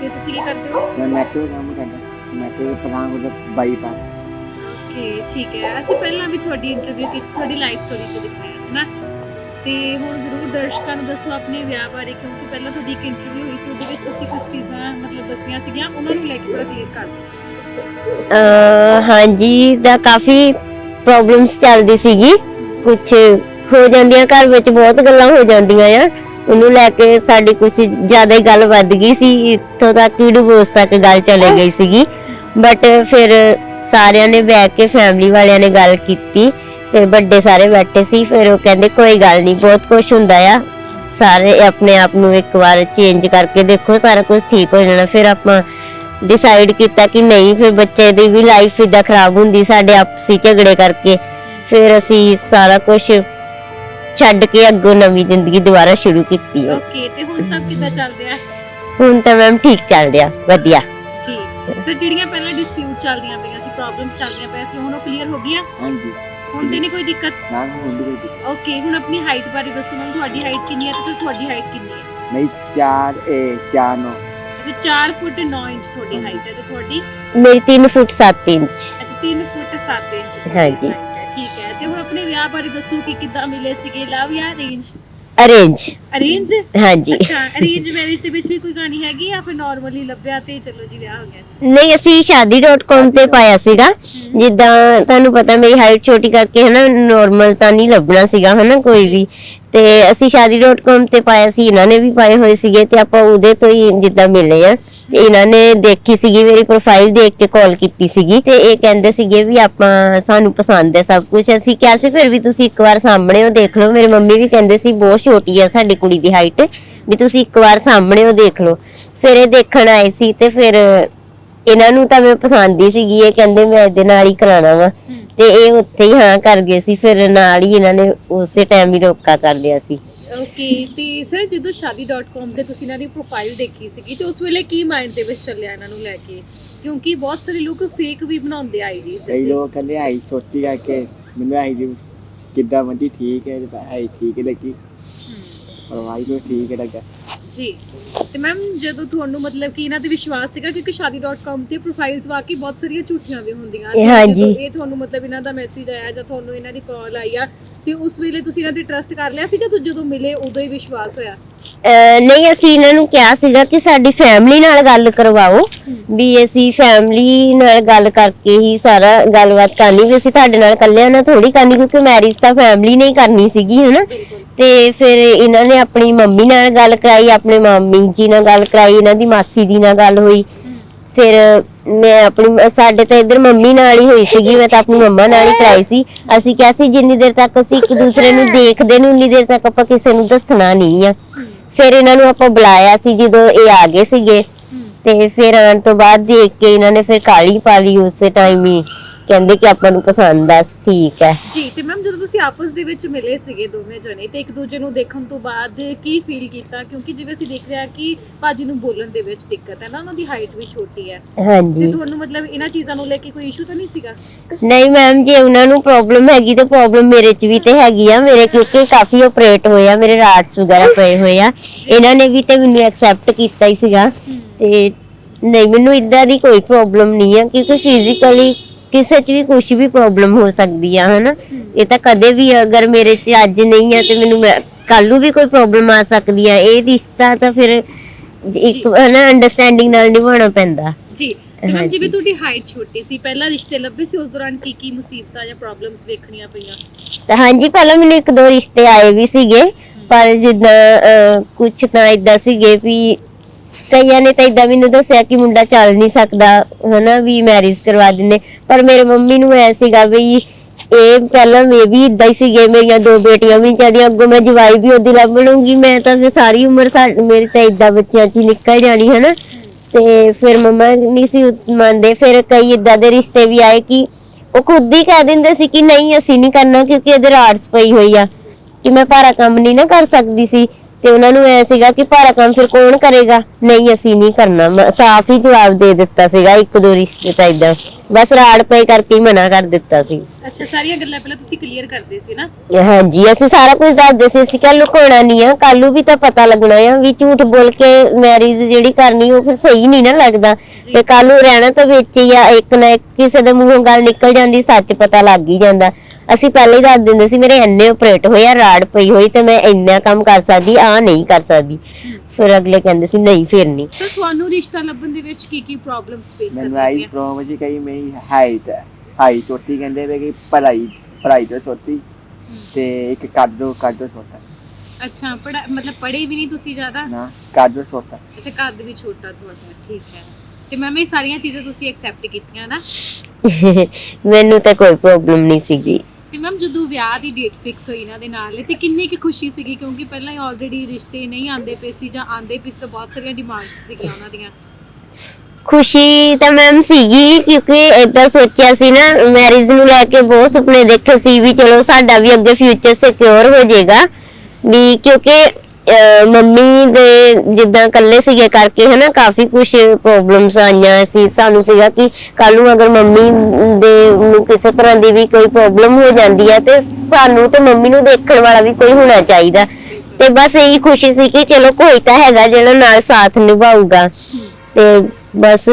S2: ਤੇ ਤੁਸੀਂ ਕੀ ਕਰਦੇ ਹੋ?
S3: ਮੈਂ ਮੈਟਰੋ ਕੰਮ ਕਰਦਾ। ਮੈਂ ਤੇ ਪਠਾਨਕੋਟ ਬਾਈਪਾਸ
S2: ਓਕੇ ਠੀਕ ਹੈ। ਅਸੀਂ ਪਹਿਲਾਂ ਵੀ ਤੁਹਾਡੀ ਇੰਟਰਵਿਊ ਕੀਤੀ ਤੁਹਾਡੀ ਲਾਈਫ ਸਟੋਰੀ ਤੇ ਦਿਖਾਇਆ ਸੀ ਨਾ। ਤੇ ਹੁਣ ਜ਼ਰੂਰ ਦਰਸ਼ਕਾਂ ਨੂੰ ਦੱਸੋ ਆਪਣੇ ਵਿਆਹ ਬਾਰੇ, ਕਿਉਂਕਿ ਪਹਿਲਾਂ ਤੁਹਾਡੀ ਇੱਕ ਇੰਟਰਵਿਊ ਹੋਈ ਸੀ, ਉਹਦੇ ਵਿੱਚ ਤੁਸੀਂ ਕੁਝ ਚੀਜ਼ਾਂ ਮਤਲਬ ਦੱਸੀਆਂ ਸੀਗੀਆਂ, ਉਹਨਾਂ ਨੂੰ ਲੈ ਕੇ ਥੋੜਾ ਕਲੀਅਰ ਕਰ ਦਿਓ।
S1: ਹਾਂਜੀ ਦਾ ਕਾਫੀ ਪ੍ਰੋਬਲਮਸ ਚੱਲਦੀ ਸੀਗੀ। ਕੁਝ ਹੋ ਜਾਂਦੀਆਂ, ਘਰ ਵਿੱਚ ਬਹੁਤ ਗੱਲਾਂ ਹੋ ਜਾਂਦੀਆਂ ਆ। ਉਹਨੂੰ ਲੈ ਕੇ ਸਾਡੀ ਕੁਝ ਜ਼ਿਆਦਾ ਹੀ ਗੱਲ ਵੱਧ ਗਈ ਸੀ, ਇੱਥੋਂ ਤੱਕ ਕਿ ਡਿਵੋਰਸ ਤੱਕ ਗੱਲ ਚਲੇ ਗਈ ਸੀਗੀ। ਬਟ ਫਿਰ ਸਾਰਿਆਂ ਨੇ ਬੈਠ ਕੇ ਫੈਮਿਲੀ ਵਾਲਿਆਂ ਨੇ ਗੱਲ ਕੀਤੀ। ਤੇ ਵੱਡੇ ਸਾਰੇ ਬੈਠੇ ਸੀ ਫਿਰ ਉਹ ਕਹਿੰਦੇ ਕੋਈ ਗੱਲ ਨਹੀਂ ਬਹੁਤ ਕੁਝ ਹੁੰਦਾ ਆ। ਸਾਰੇ ਆਪਣੇ ਆਪ ਨੂੰ ਇੱਕ ਵਾਰ ਚੇਂਜ ਕਰਕੇ ਦੇਖੋ ਸਾਰਾ ਕੁਝ ਠੀਕ ਹੋ ਜਾਣਾ। ਫਿਰ ਆਪਾਂ ਡਿਸਾਈਡ ਕੀਤਾ ਕਿ ਨਹੀਂ ਫਿਰ ਬੱਚੇ ਦੀ ਵੀ ਲਾਈਫ ਇਦਾਂ ਖਰਾਬ ਹੁੰਦੀ ਸਾਡੇ ਆਪਸੀ ਝਗੜੇ ਕਰਕੇ। ਫਿਰ ਅਸੀਂ ਸਾਰਾ ਕੁਝ ਛੱਡ ਕੇ ਅੱਗੋਂ ਨਵੀਂ ਜ਼ਿੰਦਗੀ ਦੁਬਾਰਾ ਸ਼ੁਰੂ ਕੀਤੀ ਹੈ
S2: ਓਕੇ ਤੇ ਹੁਣ ਸਭ ਕਿੱਦਾਂ ਚੱਲ ਰਿਹਾ? ਹੈ
S1: ਹੁਣ ਤਾਂ ਮੈਮ ਠੀਕ ਚੱਲ ਰਿਹਾ ਵਧੀਆ।
S2: ਜੀ। ਸਰ ਜਿਹੜੀਆਂ ਪਹਿਲਾਂ ਡਿਸਪਿਊਟ ਚੱਲਦੀਆਂ ਪਈਆਂ ਸੀ ਪ੍ਰੋਬਲਮਸ ਚੱਲਦੀਆਂ ਪਈਆਂ ਸੀ ਹੁਣ ਉਹ ਕਲੀਅਰ ਹੋ ਗਈਆਂ?
S3: ਹਾਂਜੀ।
S2: ਹੁਣ ਤੇ ਨਹੀਂ ਕੋਈ ਦਿੱਕਤ?
S3: ਨਾ ਹੁੰਦੀ ਕੋਈ ਦਿੱਕਤ।
S2: ਓਕੇ ਹੁਣ ਆਪਣੀ ਹਾਈਟ ਬਾਰੇ ਦੱਸੋ ਮੈਨੂੰ ਤੁਹਾਡੀ ਹਾਈਟ ਕਿੰਨੀ ਹੈ ਤੇ ਸਰ ਤੁਹਾਡੀ ਹਾਈਟ ਕਿੰਨੀ ਹੈ?
S3: ਨਹੀਂ ਚਾਰ ਇਹ ਚਾਰ ਨੋ।
S2: ਅੱਛਾ 4 ਫੁੱਟ 9 ਇੰਚ ਤੁਹਾਡੀ ਹਾਈਟ ਹੈ ਤੇ ਤੁਹਾਡੀ?
S1: ਮੇਰੀ 3 ਫੁੱਟ 7 ਇੰਚ।
S2: ਅੱਛਾ 3 ਫੁੱਟ 7 ਇੰਚ
S1: ਹਾਂਜੀ।
S2: ਠੀਕ ਹੈ। ਤੇ ਹੁਣ ਆਪਣੇ ਵਿਆਹ ਬਾਰੇ ਦੱਸੋ ਕਿ ਕਿੱਦਾਂ ਮਿਲੇ ਸੀਗੇ? ਲਵ ਜਾਂ ਅਰੇਂਜ
S1: ਅਰੇਂਜ
S2: ਅਰੇਂਜ
S1: ਹਾਂਜੀ।
S2: ਅੱਛਾ ਅਰੇਂਜ ਮੈਰਿਜ ਦੇ ਵਿੱਚ ਵੀ ਕੋਈ ਕਹਾਣੀ ਹੈਗੀ ਜਾਂ ਫਿਰ ਨਾਰਮਲੀ ਲੱਭਿਆ ਤੇ ਚਲੋ ਜੀ ਵਿਆਹ ਹੋ ਗਿਆ?
S1: ਨਹੀਂ ਅਸੀਂ ਸ਼ਾਦੀ.com ਤੇ ਪਾਇਆ ਸੀਗਾ। ਜਿੱਦਾਂ ਤੁਹਾਨੂੰ ਪਤਾ ਮੇਰੀ ਹਾਈਟ ਛੋਟੀ ਕਰਕੇ ਹਨਾ ਨਾਰਮਲ ਤਾਂ ਨਹੀਂ ਲੱਭਣਾ ਸੀਗਾ ਹਨਾ ਕੋਈ ਵੀ। ਤੇ ਅਸੀਂ ਸ਼ਾਦੀ.com ਤੇ ਪਾਇਆ ਸੀ, ਇਹਨਾਂ ਨੇ ਵੀ ਪਾਏ ਹੋਏ ਸੀਗੇ ਤੇ ਆਪਾਂ ਉਹਦੇ ਤੋਂ ਹੀ ਜਿੱਦਾਂ ਮਿਲੇ ਆ। ਤੇ ਇਹਨਾਂ ਨੇ ਦੇਖੀ ਸੀਗੀ, ਮੇਰੀ ਪ੍ਰੋਫਾਈਲ ਦੇਖ ਕੇ ਕਾਲ ਕੀਤੀ ਸੀਗੀ ਤੇ ਇਹ ਕਹਿੰਦੇ ਸੀਗੇ ਵੀ ਆਪਾਂ ਸਾਨੂੰ ਪਸੰਦ ਹੈ ਸਭ ਕੁਝ ਅਸੀਂ ਕਿਹਾ ਸੀ, ਫਿਰ ਵੀ ਤੁਸੀਂ ਇੱਕ ਵਾਰ ਸਾਹਮਣੇ ਉਹ ਦੇਖ ਲਓ। ਮੇਰੀ ਮੰਮੀ ਵੀ ਕਹਿੰਦੇ ਸੀ, ਬਹੁਤ ਛੋਟੀ ਆ ਸਾਡੀ ਕੁੜੀ ਦੀ ਹਾਈਟ ਵੀ ਤੁਸੀਂ ਇੱਕ ਵਾਰ ਸਾਹਮਣੇ ਉਹ ਦੇਖ ਲਓ। ਫਿਰ ਇਹ ਦੇਖਣ ਆਏ ਸੀ ਤੇ ਫਿਰ ਇਹਨਾਂ ਨੂੰ ਤਾਂ ਮੈਂ ਪਸੰਦ ਹੀ ਸੀਗੀ, ਇਹ ਕਹਿੰਦੇ ਮੈਂ ਇਹਦੇ ਨਾਲ ਹੀ ਕਰਾਣਾ ਵਾ। ਤੇ ਇਹ ਉੱਥੇ ਹੀ ਹਾਂ ਕਰ ਗਏ ਸੀ ਫਿਰ ਨਾਲ ਹੀ ਇਹਨਾਂ ਨੇ ਉਸੇ ਟਾਈਮ ਹੀ ਰੋਕਾ ਕਰ ਲਿਆ ਸੀ।
S2: ਓਕੇ ਤੇ ਸਰ ਜਦੋਂ ਸ਼ਾਦੀ.com ਤੇ ਤੁਸੀਂ ਇਹਨਾਂ ਦੀ ਪ੍ਰੋਫਾਈਲ ਦੇਖੀ ਸੀਗੀ ਤੇ ਉਸ ਵੇਲੇ ਕੀ ਮਾਈਂਡ ਦੇ ਵਿੱਚ ਚੱਲਿਆ ਇਹਨਾਂ ਨੂੰ ਲੈ ਕੇ? ਕਿਉਂਕਿ ਬਹੁਤ ਸਾਰੇ ਲੋਕ ਫੇਕ ਵੀ ਬਣਾਉਂਦੇ ਆਈਡੀਜ਼
S3: ਕਈ ਲੋਕ ਕਹਿੰਦੇ ਆਈ ਸੋਚੀ ਕਰਕੇ ਮੈਨੂੰ ਆਈ ਦੀ ਕਿੱਦਾਂ ਬੰਦੀ ਠੀਕ ਹੈ ਤੇ ਆਈ ਠੀਕ ਹੈ ਲੱਗੀ ਪਰ ਵਾਈ ਨੂੰ ਠੀਕ ਹੈ ਲੱਗਾ
S2: ਜੀ। ਤੇ ਮੈਮ ਜਦੋਂ ਤੁਹਾਨੂੰ ਮਤਲਬ ਕਿ ਇਹਨਾਂ ਤੇ ਵਿਸ਼ਵਾਸ ਸੀਗਾ ਕਿਉਂਕਿ ਸ਼ਾਦੀ.com ਤੇ ਪ੍ਰੋਫਾਈਲਸ ਵਾਕਈ ਬਹੁਤ ਸਾਰੀਆਂ ਝੂਠੀਆਂ ਵੀ ਹੁੰਦੀਆਂ। ਤੇ
S1: ਹਾਂਜੀ।
S2: ਇਹ ਤੁਹਾਨੂੰ ਮਤਲਬ ਇਹਨਾਂ ਦਾ ਮੈਸੇਜ ਆਇਆ ਜਾਂ ਤੁਹਾਨੂੰ ਇਹਨਾਂ ਦੀ ਕਾਲ ਆਈ ਆ ਤੇ ਉਸ ਵੇਲੇ ਤੁਸੀਂ ਇਹਨਾਂ ਤੇ ਟਰਸਟ ਕਰ ਲਿਆ ਸੀ ਜਾਂ ਤੁਸੀਂ ਜਦੋਂ ਮਿਲੇ ਉਦੋਂ ਹੀ ਵਿਸ਼ਵਾਸ ਹੋਇਆ?
S1: ਅਹ ਨਹੀਂ ਅਸੀਂ ਇਹਨਾਂ ਨੂੰ ਕਿਹਾ ਸੀਗਾ ਕਿ ਸਾਡੀ ਫੈਮਿਲੀ ਨਾਲ ਗੱਲ ਕਰਵਾਓ। ਵੀ ਅਸੀਂ ਫੈਮਿਲੀ ਨਾਲ ਗੱਲ ਕਰਕੇ ਹੀ ਸਾਰਾ ਗੱਲਬਾਤ ਕਰਨੀ ਵੀ ਅਸੀਂ ਤੁਹਾਡੇ ਨਾਲ ਇਕੱਲਿਆਂ ਨਾਲ ਥੋੜੀ ਕਰਨੀ ਕਿਉਂਕਿ ਮੈਰਿਜ ਤਾਂ ਫੈਮਿਲੀ ਨੇ ਹੀ ਕਰਨੀ ਸੀਗੀ ਹਨਾ? ਤੇ ਫਿਰ ਇਹਨਾਂ ਨੇ ਆਪਣੀ ਮੰਮੀ ਨਾਲ ਗੱਲ ਕਰਾਈ ਆਪਣੇ ਮਾਮੀ ਜੀ ਨਾਲ ਗੱਲ ਕਰਾਈ ਇਹਨਾਂ ਦੀ ਮਾਸੀ ਦੀ ਨਾਲ ਗੱਲ ਹੋਈ। ਫਿਰ ਮੈਂ ਆਪਣੀ ਸਾਡੇ ਤਾਂ ਇੱਧਰ ਮੰਮੀ ਨਾਲ ਹੀ ਹੋਈ ਸੀਗੀ, ਮੈਂ ਤਾਂ ਆਪਣੀ ਮੰਮਾ ਨਾਲ ਹੀ ਕਰਾਈ ਸੀ। ਅਸੀਂ ਕਿਹਾ ਸੀ ਜਿੰਨੀ ਦੇਰ ਤੱਕ ਅਸੀਂ ਇੱਕ ਦੂਸਰੇ ਨੂੰ ਦੇਖਦੇ ਨਹੀਂ ਉਨੀ ਦੇਰ ਤੱਕ ਆਪਾਂ ਕਿਸੇ ਨੂੰ ਦੱਸਣਾ ਨਹੀਂ ਆ। ਫਿਰ ਇਹਨਾਂ ਨੂੰ ਆਪਾਂ ਬੁਲਾਇਆ ਸੀ ਜਦੋਂ ਇਹ ਆ ਗਏ ਸੀਗੇ। ਤੇ ਫਿਰ ਆਉਣ ਤੋਂ ਬਾਅਦ ਦੇਖ ਕੇ ਇਹਨਾਂ ਨੇ ਫਿਰ ਕਾਲੀ ਪਾ ਲਈ ਉਸੇ ਟਾਈਮ ਹੀ। ਕਹਿੰਦੇ ਕਿ ਆਪਾਂ ਨੂੰ ਪਸੰਦ ਆ ਠੀਕ ਹੈ।
S2: ਜੀ ਤੇ ਮੈਮ ਜਦੋਂ ਤੁਸੀਂ ਆਪਸ ਦੇ ਵਿੱਚ ਮਿਲੇ ਸੀਗੇ ਦੋਵੇਂ ਜਣੇ ਤੇ ਇੱਕ ਦੂਜੇ ਨੂੰ ਦੇਖਣ ਤੋਂ ਬਾਅਦ ਕੀ ਫੀਲ ਕੀਤਾ? ਕਿਉਂਕਿ ਜਿਵੇਂ ਅਸੀਂ ਦੇਖ ਰਹੇ ਕਿ ਭਾਜੀ ਨੂੰ ਬੋਲਣ ਦੇ ਵਿੱਚ ਦਿੱਕਤ ਹੈ ਨਾ ਉਹਨਾਂ ਦੀ ਹਾਈਟ ਵੀ ਛੋਟੀ ਹੈ। ਤੇ
S1: ਹਾਂਜੀ
S2: ਤੁਹਾਨੂੰ ਮਤਲਬ ਇਹਨਾਂ ਚੀਜ਼ਾਂ ਨੂੰ ਲੈ ਕੇ ਕੋਈ ਇਸ਼ੂ ਤਾਂ ਨਹੀਂ ਸੀਗਾ?
S1: ਨਹੀਂ ਮੈਮ ਜੇ ਉਹਨਾਂ ਨੂੰ ਪ੍ਰੋਬਲਮ ਹੈਗੀ ਤੇ ਪ੍ਰੋਬਲਮ ਮੇਰੇ 'ਚ ਵੀ ਤੇ ਹੈਗੀ ਆ। ਮੇਰੇ ਕਿਉਂਕਿ ਕਾਫੀ ਆਪਰੇਟ ਹੋਏ ਆ ਮੇਰੇ ਰਾਟਸ ਵਗੈਰਾ ਪਏ ਹੋਏ ਆ। ਇਹਨਾਂ ਨੇ ਵੀ ਤੇ ਮੈਨੂੰ ਐਕਸੈਪਟ ਕੀਤਾ ਹੀ ਸੀਗਾ। ਤੇ ਨਹੀਂ ਮੈਨੂੰ ਇਦਾਂ ਦੀ ਕੋਈ ਪ੍ਰੋਬਲਮ ਨਹੀਂ ਆ ਕਿਉਂਕਿ ਫਿਜ਼ੀਕਲੀ ਕਿਸੇ 'ਚ ਵੀ ਕੁਝ ਵੀ ਪ੍ਰੋਬਲਮ ਹੋ ਸਕਦੀ ਆ ਹਨਾ? ਇਹ ਤਾਂ ਕਦੇ ਵੀ ਅਗਰ ਮੇਰੇ 'ਚ ਅੱਜ ਨਹੀਂ ਆ ਤੇ ਮੈਨੂੰ ਕੱਲ ਨੂੰ ਵੀ ਕੋਈ ਪ੍ਰੋਬਲਮ ਆ ਸਕਦੀ ਆ। ਇਹ ਰਿਸ਼ਤਾ ਤਾਂ ਫਿਰ ਇੱਕ ਹਨਾ ਅੰਡਰਸਟੈਂਡਿੰਗ ਨਾਲ ਨਿਭਾਉਣਾ ਪੈਂਦਾ।
S2: ਜੀ ਮੈਮ। ਜਿਵੇਂ ਤੁਹਾਡੀ ਹਾਈਟ ਛੋਟੀ ਸੀ ਪਹਿਲਾਂ ਰਿਸ਼ਤੇ ਲੱਭੇ ਸੀ ਉਸ ਦੌਰਾਨ ਕੀ ਕੀ ਮੁਸੀਬਤਾਂ ਜਾਂ ਪ੍ਰੋਬਲਮਸ ਵੇਖਣੀਆਂ ਪਈਆਂ?
S1: ਤਾਂ ਹਾਂਜੀ ਪਹਿਲਾਂ ਮੈਨੂੰ ਇੱਕ ਦੋ ਰਿਸ਼ਤੇ ਆਏ ਵੀ ਸੀਗੇ ਪਰ ਜਿੱਦਾਂ ਕੁਝ ਤਾਂ ਇਦਾਂ ਸੀਗੇ ਵੀ ਕਈਆਂ ਨੇ ਤਾਂ ਇਦਾਂ ਮੈਨੂੰ ਦੱਸਿਆ ਕਿ ਮੁੰਡਾ ਚੱਲ ਨਹੀਂ ਸਕਦਾ, ਹਨਾ, ਵੀ ਮੈਰਿਜ ਕਰਵਾ ਦਿੰਦੇ। ਪਰ ਮੇਰੇ ਮੰਮੀ ਨੂੰ ਐ ਸੀਗਾ ਵੀ ਇਹ ਪਹਿਲਾਂ ਮੈਂ ਵੀ ਇਦਾਂ ਹੀ ਸੀਗੇ, ਮੇਰੀਆਂ ਦੋ ਬੇਟੀਆਂ ਵੀ ਚਾਹੀਦੀਆਂ, ਅੱਗੋਂ ਮੈਂ ਜਵਾਈ ਵੀ ਉਹਦੀ ਲੱਭ ਲੂੰਗੀ ਮੈਂ ਤਾਂ ਫਿਰ ਸਾਰੀ ਉਮਰ ਸਾ- ਮੇਰੀ ਤਾਂ ਇਦਾਂ ਬੱਚਿਆਂ 'ਚ ਹੀ ਨਿਕਲ ਜਾਣੀ, ਹਨਾ। ਤੇ ਫਿਰ ਮੰਮਾ ਨਹੀਂ ਸੀ ਮੰਨਦੇ, ਫਿਰ ਕਈ ਇਦਾਂ ਦੇ ਰਿਸ਼ਤੇ ਵੀ ਆਏ ਕਿ ਉਹ ਖੁਦ ਹੀ ਕਹਿ ਦਿੰਦੇ ਸੀ ਕਿ ਨਹੀਂ, ਅਸੀਂ ਨਹੀਂ ਕਰਨਾ, ਕਿਉਂਕਿ ਇਹਦੇ ਆਰਟਸ ਪਈ ਹੋਈ ਆ। ਕਿ ਮੈਂ ਭਾਰਾ ਕੰਮ ਨਹੀਂ ਨਾ ਕਰ ਸਕਦੀ ਸੀ। ਤੇ ਉਹਨਾਂ ਨੂੰ ਐ ਸੀਗਾ ਕਿ ਭਾਰਾ ਕੰਮ ਫਿਰ ਕੌਣ ਕਰੇਗਾ? ਨਹੀਂ ਅਸੀਂ ਨਹੀਂ ਕਰਨਾ। ਸਾਫ਼ ਹੀ ਜਵਾਬ ਦੇ ਦਿੱਤਾ ਸੀਗਾ ਇੱਕ ਦੋ ਰਿਸ਼ਤੇ ਤਾਂ ਇਦਾਂ ਬਸ ਰਾੜ ਪਏ ਕਰਕੇ ਹੀ ਮਨਾ ਕਰ ਦਿੱਤਾ ਸੀ।
S2: ਅੱਛਾ ਸਾਰੀਆਂ ਗੱਲਾਂ ਪਹਿਲਾਂ ਤੁਸੀਂ ਕਲੀਅਰ ਕਰਦੇ ਸੀ ਨਾ?
S1: ਹਾਂਜੀ ਅਸੀਂ ਸਾਰਾ ਕੁਝ ਦੱਸਦੇ ਸੀ। ਅਸੀਂ ਕਿਹਾ ਲੁਕਾਉਣਾ ਨਹੀਂ ਆ। ਕੱਲ ਵੀ ਤਾਂ ਪਤਾ ਲੱਗਣਾ ਆ ਵੀ ਝੂਠ ਬੋਲ ਕੇ ਮੈਰਿਜ ਜਿਹੜੀ ਕਰਨੀ ਉਹ ਫਿਰ ਸਹੀ ਨਹੀਂ ਨਾ ਲੱਗਦਾ। ਤੇ ਕੱਲ ਰਹਿਣਾ ਤਾਂ ਵਿੱਚ ਹੀ ਆ। ਇੱਕ ਨਾ ਇੱਕ ਕਿਸੇ ਦੇ ਮੂੰਹੋਂ ਗੱਲ ਨਿਕਲ ਜਾਂਦੀ ਸੱਚ ਪਤਾ ਲੱਗ ਹੀ ਜਾਂਦਾ। ਅਸੀਂ ਪਹਿਲੇ ਹੀ ਦੱਸ ਦਿੰਦੇ ਸੀ ਮੇਰੇ ਇੰਨੇ ਆਪਰੇਟ ਹੋਏ ਆ ਰਾੜ ਪਈ ਹੋਈ ਤੇ ਮੈਂ ਇੰਨਾ ਕੰਮ ਕਰ ਸਕਦੀ ਆ ਨਹੀਂ ਕਰ ਸਕਦੀ। ਫਿਰ ਅਗਲੇ ਕਹਿੰਦੇ ਸੀ ਨਹੀਂ ਫਿਰ ਨਹੀਂ।
S2: ਤਾਂ ਤੁਹਾਨੂੰ ਰਿਸ਼ਤਾ ਲੱਭਣ ਦੇ ਵਿੱਚ ਕੀ ਕੀ ਪ੍ਰੋਬਲਮਸ ਫੇਸ
S3: ਮੈਨੂੰ ਆਈ
S2: ਪਈਆਂ
S3: ਪ੍ਰੋਬਲਮ ਜੀ ਕਈ ਮੇਰੀ ਹਾਈਟ ਹੈ। ਹਾਈ ਛੋਟੀ ਕਹਿੰਦੇ ਵੇ ਕਿ ਪੜਾਈ ਪੜਾਈ ਤੋਂ ਛੋਟੀ ਤੇ ਇੱਕ ਕਾਦੋ ਕਾਦੋ ਛੋਟਾ।
S2: ਅੱਛਾ ਪੜਾ ਮਤਲਬ ਪੜੇ ਵੀ ਨਹੀਂ ਤੁਸੀਂ ਜ਼ਿਆਦਾ?
S3: ਨਾ ਕਾਦੋ ਛੋਟਾ।
S2: ਅੱਛਾ ਕੱਦ ਵੀ ਛੋਟਾ ਤੁਹਾਡਾ ਠੀਕ ਹੈ। ਤੇ ਮੈਮ ਇਹ ਸਾਰੀਆਂ ਚੀਜ਼ਾਂ ਤੁਸੀਂ ਐਕਸੈਪਟ ਕੀਤੀਆਂ ਨਾ?
S1: ਮੈਨੂੰ ਤਾਂ ਕੋਈ ਪ੍ਰੋਬਲਮ ਨਹੀਂ ਸੀਗੀ।
S2: ਤੇ ਮੈਮ ਜਦੋਂ ਵਿਆਹ ਦੀ ਡੇਟ ਫਿਕਸ ਹੋਈ ਇਹਨਾਂ ਦੇ ਨਾਲ, ਤੇ ਕਿੰਨੀ ਕੁ ਖੁਸ਼ੀ ਸੀਗੀ? ਕਿਉਂਕਿ ਪਹਿਲਾਂ ਹੀ ਆਲਰੇਡੀ ਰਿਸ਼ਤੇ ਨਹੀਂ ਆਂਦੇ ਪਏ ਸੀ ਜਾਂ ਆਂਦੇ ਪਏ ਸੀ ਤਾਂ ਬਹੁਤ ਸਾਰੀਆਂ ਡਿਮਾਂਡਸ ਸੀਗੀਆਂ ਉਹਨਾਂ ਦੀਆਂ।
S1: ਖੁਸ਼ੀ ਤਾਂ ਮੈਮ ਸੀਗੀ ਕਿਉਂਕਿ ਏਦਾਂ ਸੋਚਿਆ ਸੀ ਨਾ ਮੈਰਿਜ ਨੂੰ ਲੈ ਕੇ ਬਹੁਤ ਸੁਪਨੇ ਦੇਖੇ ਸੀ ਵੀ ਚਲੋ ਸਾਡਾ ਵੀ ਅੱਗੇ ਫਿਊਚਰ ਸਿਕਿਉਰ ਹੋ ਜਾਏਗਾ। ਵੀ ਕਿਉਂਕਿ ਮੰਮੀ ਦੇ ਜਿੱਦਾਂ ਇਕੱਲੇ ਸੀਗੇ ਕਰਕੇ ਹਨਾ ਕਾਫੀ ਕੁਝ ਪ੍ਰੋਬਲਮਸ ਆਈਆਂ ਸੀ। ਸਾਨੂੰ ਸੀਗਾ ਕਿ ਕੱਲ ਨੂੰ ਅਗਰ ਮੰਮੀ ਦੇ ਨੂੰ ਕਿਸੇ ਤਰ੍ਹਾਂ ਦੀ ਵੀ ਕੋਈ ਪ੍ਰੋਬਲਮ ਹੋ ਜਾਂਦੀ ਹੈ ਤੇ ਸਾਨੂੰ ਤੇ ਮੰਮੀ ਨੂੰ ਦੇਖਣ ਵਾਲਾ ਵੀ ਕੋਈ ਹੋਣਾ ਚਾਹੀਦਾ। ਤੇ ਬਸ ਇਹੀ ਖੁਸ਼ੀ ਸੀ ਕਿ ਚਲੋ ਕੋਈ ਤਾਂ ਹੈਗਾ ਜਿਹੜਾ ਨਾਲ ਸਾਥ ਨਿਭਾਊਗਾ। ਤੇ ਬਸ